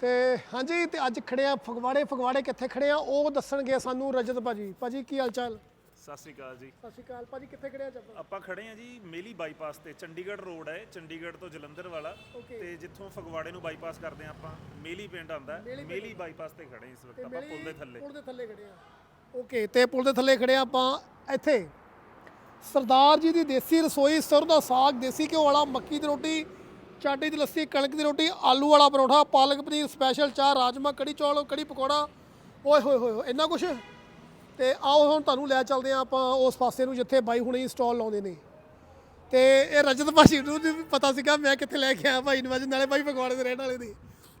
ਤੇ ਹਾਂਜੀ ਤੇ ਅੱਜ ਖੜੇ ਆ ਫਗਵਾੜੇ। ਫਗਵਾੜੇ ਕਿੱਥੇ ਖੜੇ ਆ? ਉਹ ਦੱਸਣਗੇ ਸਾਨੂੰ ਰਜਤ ਭਾਜੀ। ਭਾਜੀ ਕੀ ਹਾਲ ਚਾਲ ਸਤਿ ਸ਼੍ਰੀ ਅਕਾਲ ਜੀ। ਸਤਿ ਸ਼੍ਰੀ ਅਕਾਲ। ਭਾਜੀ ਕਿੱਥੇ ਖੜੇ ਆ ਜੱਪਾ ਆਪਾਂ? ਖੜੇ ਆ ਜੀ ਮੇਲੀ ਬਾਈਪਾਸ ਤੇ ਚੰਡੀਗੜ੍ਹ ਰੋਡ ਹੈ ਚੰਡੀਗੜ੍ਹ ਤੋਂ ਜਲੰਧਰ ਵਾਲਾ। Okay. ਤੇ ਜਿੱਥੋਂ ਫਗਵਾੜੇ ਨੂੰ ਬਾਈਪਾਸ ਕਰਦੇ ਆ ਆਪਾਂ ਮੇਲੀ ਪਿੰਡ ਆਉਂਦਾ ਹੈ। ਮੇਲੀ ਬਾਈਪਾਸ ਤੇ ਖੜੇ ਇਸ ਵਕਤ ਆਪਾਂ ਪੁਲ ਦੇ ਥੱਲੇ। ਪੁਲ ਦੇ ਥੱਲੇ ਖੜੇ ਆ। ਓਕੇ ਤੇ ਪੁਲ ਦੇ ਥੱਲੇ ਖੜੇ ਆ ਆਪਾਂ ਇੱਥੇ। ਸਰਦਾਰ ਜੀ ਦੀ ਦੇਸੀ ਰਸੋਈ ਸਰੋਂ ਦਾ ਸਾਗ ਦੇਸੀ ਘਿਓ ਵਾਲਾ ਮੱਕੀ ਦੀ ਰੋਟੀ ਚਾਟੀ ਦੀ ਲੱਸੀ ਕਣਕ ਦੀ ਰੋਟੀ ਆਲੂ ਵਾਲਾ ਪਰੌਂਠਾ ਪਾਲਕ ਪਨੀਰ ਸਪੈਸ਼ਲ ਚਾਹ ਰਾਜਮਾ ਕੜੀ ਚੌਲ ਕੜੀ ਪਕੌੜਾ। ਓਏ ਹੋਏ ਹੋਏ ਹੋਏ, ਇੰਨਾ ਕੁਛ? ਤੇ ਆਓ ਹੁਣ ਤੁਹਾਨੂੰ ਲੈ ਚੱਲਦੇ ਆ ਆਪਾਂ ਉਸ ਪਾਸੇ ਨੂੰ ਜਿੱਥੇ ਬਾਈ ਹੁਣੇ ਸਟਾਲ ਲਾਉਂਦੇ ਨੇ। ਤੇ ਇਹ ਰਜਤ ਭਾਜੀ ਨੂੰ ਵੀ ਪਤਾ ਸੀਗਾ ਮੈਂ ਕਿੱਥੇ ਲੈ ਕੇ ਆਇਆ ਭਾਈ ਨੂੰ ਅੱਜ ਨਾਲੇ ਭਾਈ ਪਕੌੜੇ ਦੇ ਰਹਿਣ ਵਾਲੇ ਦੀ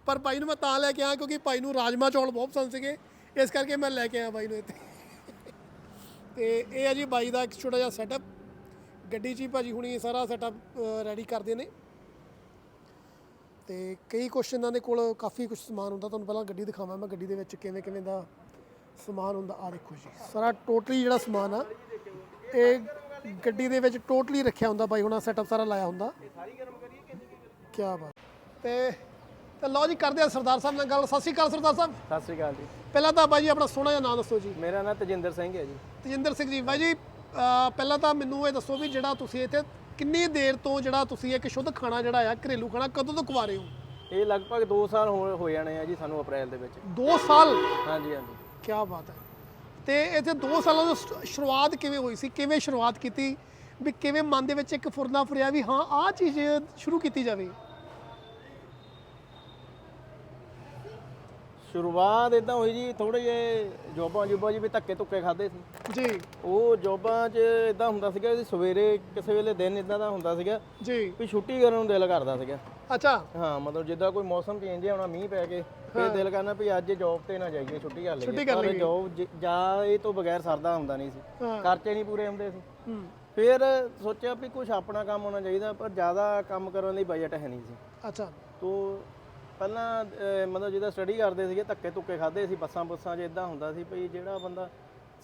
ਪਰ ਭਾਈ ਨੂੰ ਮੈਂ ਤਾਂ ਲੈ ਕੇ ਆਇਆ ਕਿਉਂਕਿ ਭਾਈ ਨੂੰ ਰਾਜਮਾ ਚੌਲ ਬਹੁਤ ਪਸੰਦ ਸੀਗੇ ਇਸ ਕਰਕੇ ਮੈਂ ਲੈ ਕੇ ਆਇਆ ਭਾਈ ਨੂੰ ਇੱਥੇ। ਤੇ ਇਹ ਹੈ ਜੀ ਬਾਈ ਦਾ ਇੱਕ ਛੋਟਾ ਜਿਹਾ ਸੈਟਅਪ ਗੱਡੀ 'ਚ ਹੀ ਭਾਜੀ ਹੁਣੀ ਸਾਰਾ ਸੈਟਅਪ ਰੈਡੀ ਕਰਦੇ ਨੇ। ਤੇ ਕਈ ਕੁਛ ਇਹਨਾਂ ਦੇ ਕੋਲ ਕਾਫੀ ਕੁਝ ਸਮਾਨ ਹੁੰਦਾ ਤੁਹਾਨੂੰ ਪਹਿਲਾਂ ਗੱਡੀ ਦਿਖਾਵਾਂ ਮੈਂ ਗੱਡੀ ਦੇ ਵਿੱਚ ਕਿਵੇਂ ਕਿਵੇਂ ਦਾ ਸਮਾਨ ਹੁੰਦਾ ਆ ਦੇਖੋ ਜੀ। ਸਾਰਾ ਟੋਟਲੀ ਜਿਹੜਾ ਸਮਾਨ ਆ ਇਹ ਗੱਡੀ ਦੇ ਵਿੱਚ ਟੋਟਲੀ ਰੱਖਿਆ ਹੁੰਦਾ ਬਾਈ ਹੁਣਾਂ ਸੈਟਅਪ ਸਾਰਾ ਲਾਇਆ ਹੁੰਦਾ। ਕੀ ਬਾਤ। ਤੇ ਤੇ ਲਓ ਜੀ ਕਰਦੇ ਆ ਸਰਦਾਰ ਸਾਹਿਬ ਨਾਲ ਗੱਲ। ਸਤਿ ਸ਼੍ਰੀ ਅਕਾਲ ਸਰਦਾਰ ਸਾਹਿਬ। ਸਤਿ ਸ੍ਰੀ ਅਕਾਲ ਜੀ। ਪਹਿਲਾਂ ਤਾਂ ਬਾਈ ਜੀ ਆਪਣਾ ਸੋਹਣਾ ਜਿਹਾ ਨਾਮ ਦੱਸੋ ਜੀ। ਮੇਰਾ ਨਾਮ ਤਜਿੰਦਰ ਸਿੰਘ ਹੈ ਜੀ। ਤਜਿੰਦਰ ਸਿੰਘ ਜੀ ਬਾਈ ਜੀ ਅਹ ਪਹਿਲਾਂ ਤਾਂ ਮੈਨੂੰ ਇਹ ਦੱਸੋ ਵੀ ਜਿਹੜਾ ਤੁਸੀਂ ਇੱਥੇ ਕਿੰਨੀ ਦੇਰ ਤੋਂ ਜਿਹੜਾ ਤੁਸੀਂ ਇੱਕ ਸ਼ੁੱਧ ਖਾਣਾ ਜਿਹੜਾ ਆ ਘਰੇਲੂ ਖਾਣਾ ਕਦੋਂ ਤੋਂ ਖਵਾ ਰਹੇ ਹੋ? ਇਹ ਲਗਭਗ 2 ਸਾਲ ਹੋ ਹੋ ਜਾਣੇ ਆ ਜੀ ਸਾਨੂੰ ਅਪ੍ਰੈਲ ਦੇ ਵਿੱਚ। 2 ਸਾਲ? ਹਾਂਜੀ ਹਾਂਜੀ। ਕੀ ਬਾਤ ਹੈ। ਤੇ ਇੱਥੇ 2 ਸਾਲਾਂ ਤੋਂ ਸ਼ੁ- ਸ਼ੁਰੂਆਤ ਕਿਵੇਂ ਹੋਈ ਸੀ? ਕਿਵੇਂ ਸ਼ੁਰੂਆਤ ਕੀਤੀ? ਵੀ ਕਿਵੇਂ ਮਨ ਦੇ ਵਿੱਚ ਇੱਕ ਫੁਰਨਾ ਫੁਰਿਆ ਵੀ ਹਾਂ ਆਹ ਚੀਜ਼ ਸ਼ੁਰੂ ਕੀਤੀ ਜਾਵੇ। ਸ਼ੁਰੂਆਤ ਇਦਾਂ ਹੋਈ ਜੀ ਥੋੜੇ ਜਿਹੇ ਜੋਬਾਂ ਜੁਬਾਂ ਜੀ ਵੀ ਧੱਕੇ ਧੁੱਕੇ ਖਾਦੇ ਸੀ। ਜੀ। ਉਹ ਜੋਬਾਂ 'ਚ ਇਦਾਂ ਹੁੰਦਾ ਸੀਗਾ ਕਿ ਸਵੇਰੇ ਕਿਸੇ ਵੇਲੇ ਦਿਨ ਇਦਾਂ ਦਾ ਹੁੰਦਾ ਸੀਗਾ ਜੀ। ਵੀ ਛੁੱਟੀ ਕਰਨ ਨੂੰ ਦਿਲ ਕਰਦਾ ਸੀਗਾ। ਅੱਛਾ। ਹਾਂ ਮਤਲਬ ਜਿੱਦਾਂ ਕੋਈ ਮੌਸਮ ਚੇਂਜ ਹੋਣਾ ਮੀਂਹ ਪੈ ਕੇ ਫਿਰ ਦਿਲ ਕਰਨਾ ਵੀ ਅੱਜ ਜੌਬ ਤੇ ਨਾ ਜਾਈਏ ਛੁੱਟੀ ਕਰ ਲਈਏ। ਛੁੱਟੀ ਕਰ ਪਰ ਲਈਏ। ਜੌਬ ਜਾ ਇਹ ਤੋਂ ਬਗੈਰ ਸਰਦਾ ਹੁੰਦਾ ਨਹੀਂ ਸੀ। ਖਰਚੇ ਨਹੀਂ ਪੂਰੇ ਹੁੰਦੇ ਸੀ। ਫਿਰ ਸੋਚਿਆ ਵੀ ਕੁਝ ਆਪਣਾ ਕੰਮ ਹੋਣਾ ਚਾਹੀਦਾ ਪਰ ਜ਼ਿਆਦਾ ਕੰਮ ਕਰਨ ਲਈ ਬਜਟ ਹੈ ਨਹੀਂ ਸੀ। ਅੱਛਾ। ਤੋ ਪਹਿਲਾਂ ਅਹ, ਮਤਲਬ ਜਿਹਦਾ ਸਟੱਡੀ ਕਰਦੇ ਸੀਗੇ ਧੱਕੇ ਧੁੱਕੇ ਖਾਦੇ ਸੀ ਬੱਸਾਂ ਬੁੱਸਾਂ 'ਚ ਇਦਾਂ ਹੁੰਦਾ ਸੀ ਭਈ ਜਿਹੜਾ ਬੰਦਾ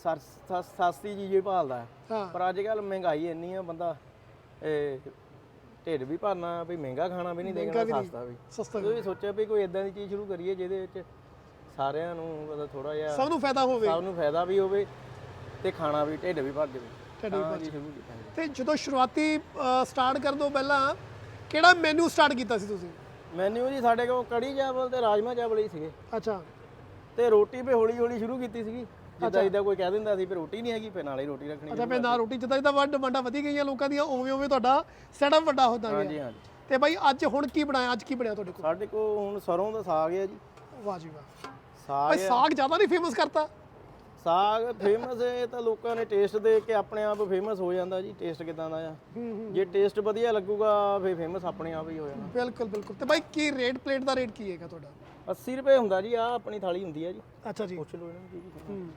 ਸਸ- ਸਸਤੀ ਚੀਜ਼ ਹੀ ਭਾਲਦਾ ਹੈ। ਹਾਂ ਪਰ ਅੱਜ ਕੱਲ ਮਹਿੰਗਾਈ ਇੰਨੀ ਆ ਬੰਦਾ ਇਹ ਢਿੱਡ ਵੀ ਭਰਨਾ ਵੀ ਮਹਿੰਗਾ ਖਾਣਾ ਵੀ ਨਹੀਂ ਦੇਖਣਾ। ਸਸਤਾ ਵੀ ਸਸਤਾ ਵੀ ਸੋਚਿਆ ਵੀ ਕੋਈ ਇਦਾਂ ਦੀ ਚੀਜ਼ ਸ਼ੁਰੂ ਕਰੀਏ ਜਿਹਦੇ ਵਿੱਚ ਸਾਰਿਆਂ ਨੂੰ ਮਤਲਬ ਥੋੜਾ ਜਿਹਾ ਸਭ ਨੂੰ ਫਾਇਦਾ ਹੋਵੇ ਸਭ ਨੂੰ ਫਾਇਦਾ ਵੀ ਹੋਵੇ ਤੇ ਖਾਣਾ ਵੀ ਢਿੱਡ ਵੀ ਭਰ ਜਾਵੇ ਢਿੱਡ ਵੀ ਤਾਂ ਭਰ ਜੀ ਸ਼ੁਰੂ ਕੀਤਾ ਜੀ। ਤੇ ਜਦੋਂ ਸ਼ੁਰੂਆਤੀ ਸਟਾਰਟ ਕਰਨ ਤੋਂ ਪਹਿਲਾਂ ਕਿਹੜਾ ਮੈਨੂ ਸਟਾਰਟ ਕੀਤਾ ਸੀ ਤੁਸੀਂ ਮੈਨੂ ਜੀ ਸਾਡੇ ਕੋਲ ਕੜੀ ਚਾਵਲ ਤੇ ਰਾਜਮਾ ਚਾਵਲ ਹੀ ਸੀਗੇ। ਅੱਛਾ। ਤੇ ਰੋਟੀ ਵੀ ਹੌਲੀ ਹੌਲੀ ਸ਼ੁਰੂ ਕੀਤੀ ਸੀਗੀ। ਜਿੱਦਾਂ ਜਿੱਦਾਂ ਕੋਈ ਕਹਿ ਦਿੰਦਾ ਸੀ ਵੀ ਰੋਟੀ ਨਹੀਂ ਹੈਗੀ ਫਿਰ ਨਾਲੇ ਰੋਟੀ ਰੱਖਣੀ ਅੱਛਾ ਫਿਰ ਨਾਲ ਰੋਟੀ ਜਿੱਦਾਂ ਜਿੱਦਾਂ ਵੱਡ ਡਿਮਾਂਡਾਂ ਵਧੀ ਗਈਆਂ ਲੋਕਾਂ ਦੀਆਂ ਉਵੇਂ ਉਵੇਂ ਤੁਹਾਡਾ ਸੈਟਅਪ ਵੱਡਾ ਹੁੰਦਾ ਗਿਆ। ਹਾਂਜੀ ਹਾਂਜੀ। ਤੇ ਬਾਈ ਅੱਜ ਹੁਣ ਕੀ ਬਣਾਇਆ? ਅੱਜ ਕੀ ਬਣਿਆ ਤੁਹਾਡੇ ਕੋਲ? ਸਾਡੇ ਕੋਲ ਹੁਣ ਸਰੋਂ ਦਾ ਸਾਗ ਹੈ ਜੀ। ਵਾਹ ਜੀ ਵਾਹ। ਸਾਗ ਸਾਗ ਜ਼ਿਆਦਾ ਨਹੀਂ ਫੇਮਸ ਕਰਤਾ? ਸਾਗ ਫੇਮਸ ਹੈ ਤਾਂ ਲੋਕਾਂ ਨੇ ਟੇਸਟ ਦੇਖ ਕੇ ਆਪਣੇ ਆਪ ਫੇਮਸ ਹੋ ਜਾਂਦਾ ਜੀ ਟੇਸਟ ਕਿਦਾਂ ਦਾ ਆ। ਜੇ ਟੇਸਟ ਵਧੀਆ ਲੱਗੂਗਾ ਫਿਰ ਫੇਮਸ ਆਪਣੇ ਆਪ ਹੀ ਹੋ ਜਾਣਾ। ਬਿਲਕੁਲ ਬਿਲਕੁਲ। ਤੇ ਬਾਈ ਕੀ ਰੇਟ ਪਲੇਟ ਦਾ ਰੇਟ ਕੀ ਹੈਗਾ ਤੁਹਾਡਾ? 80 ਰੁਪਏ ਹੁੰਦਾ ਜੀ ਆ ਆਪਣੀ ਥਾਲੀ ਹੁੰਦੀ ਹੈ ਜੀ। ਅੱਛਾ ਜੀ। ਪੁੱਛ ਲਓ ਇਹਨਾਂ ਨੂੰ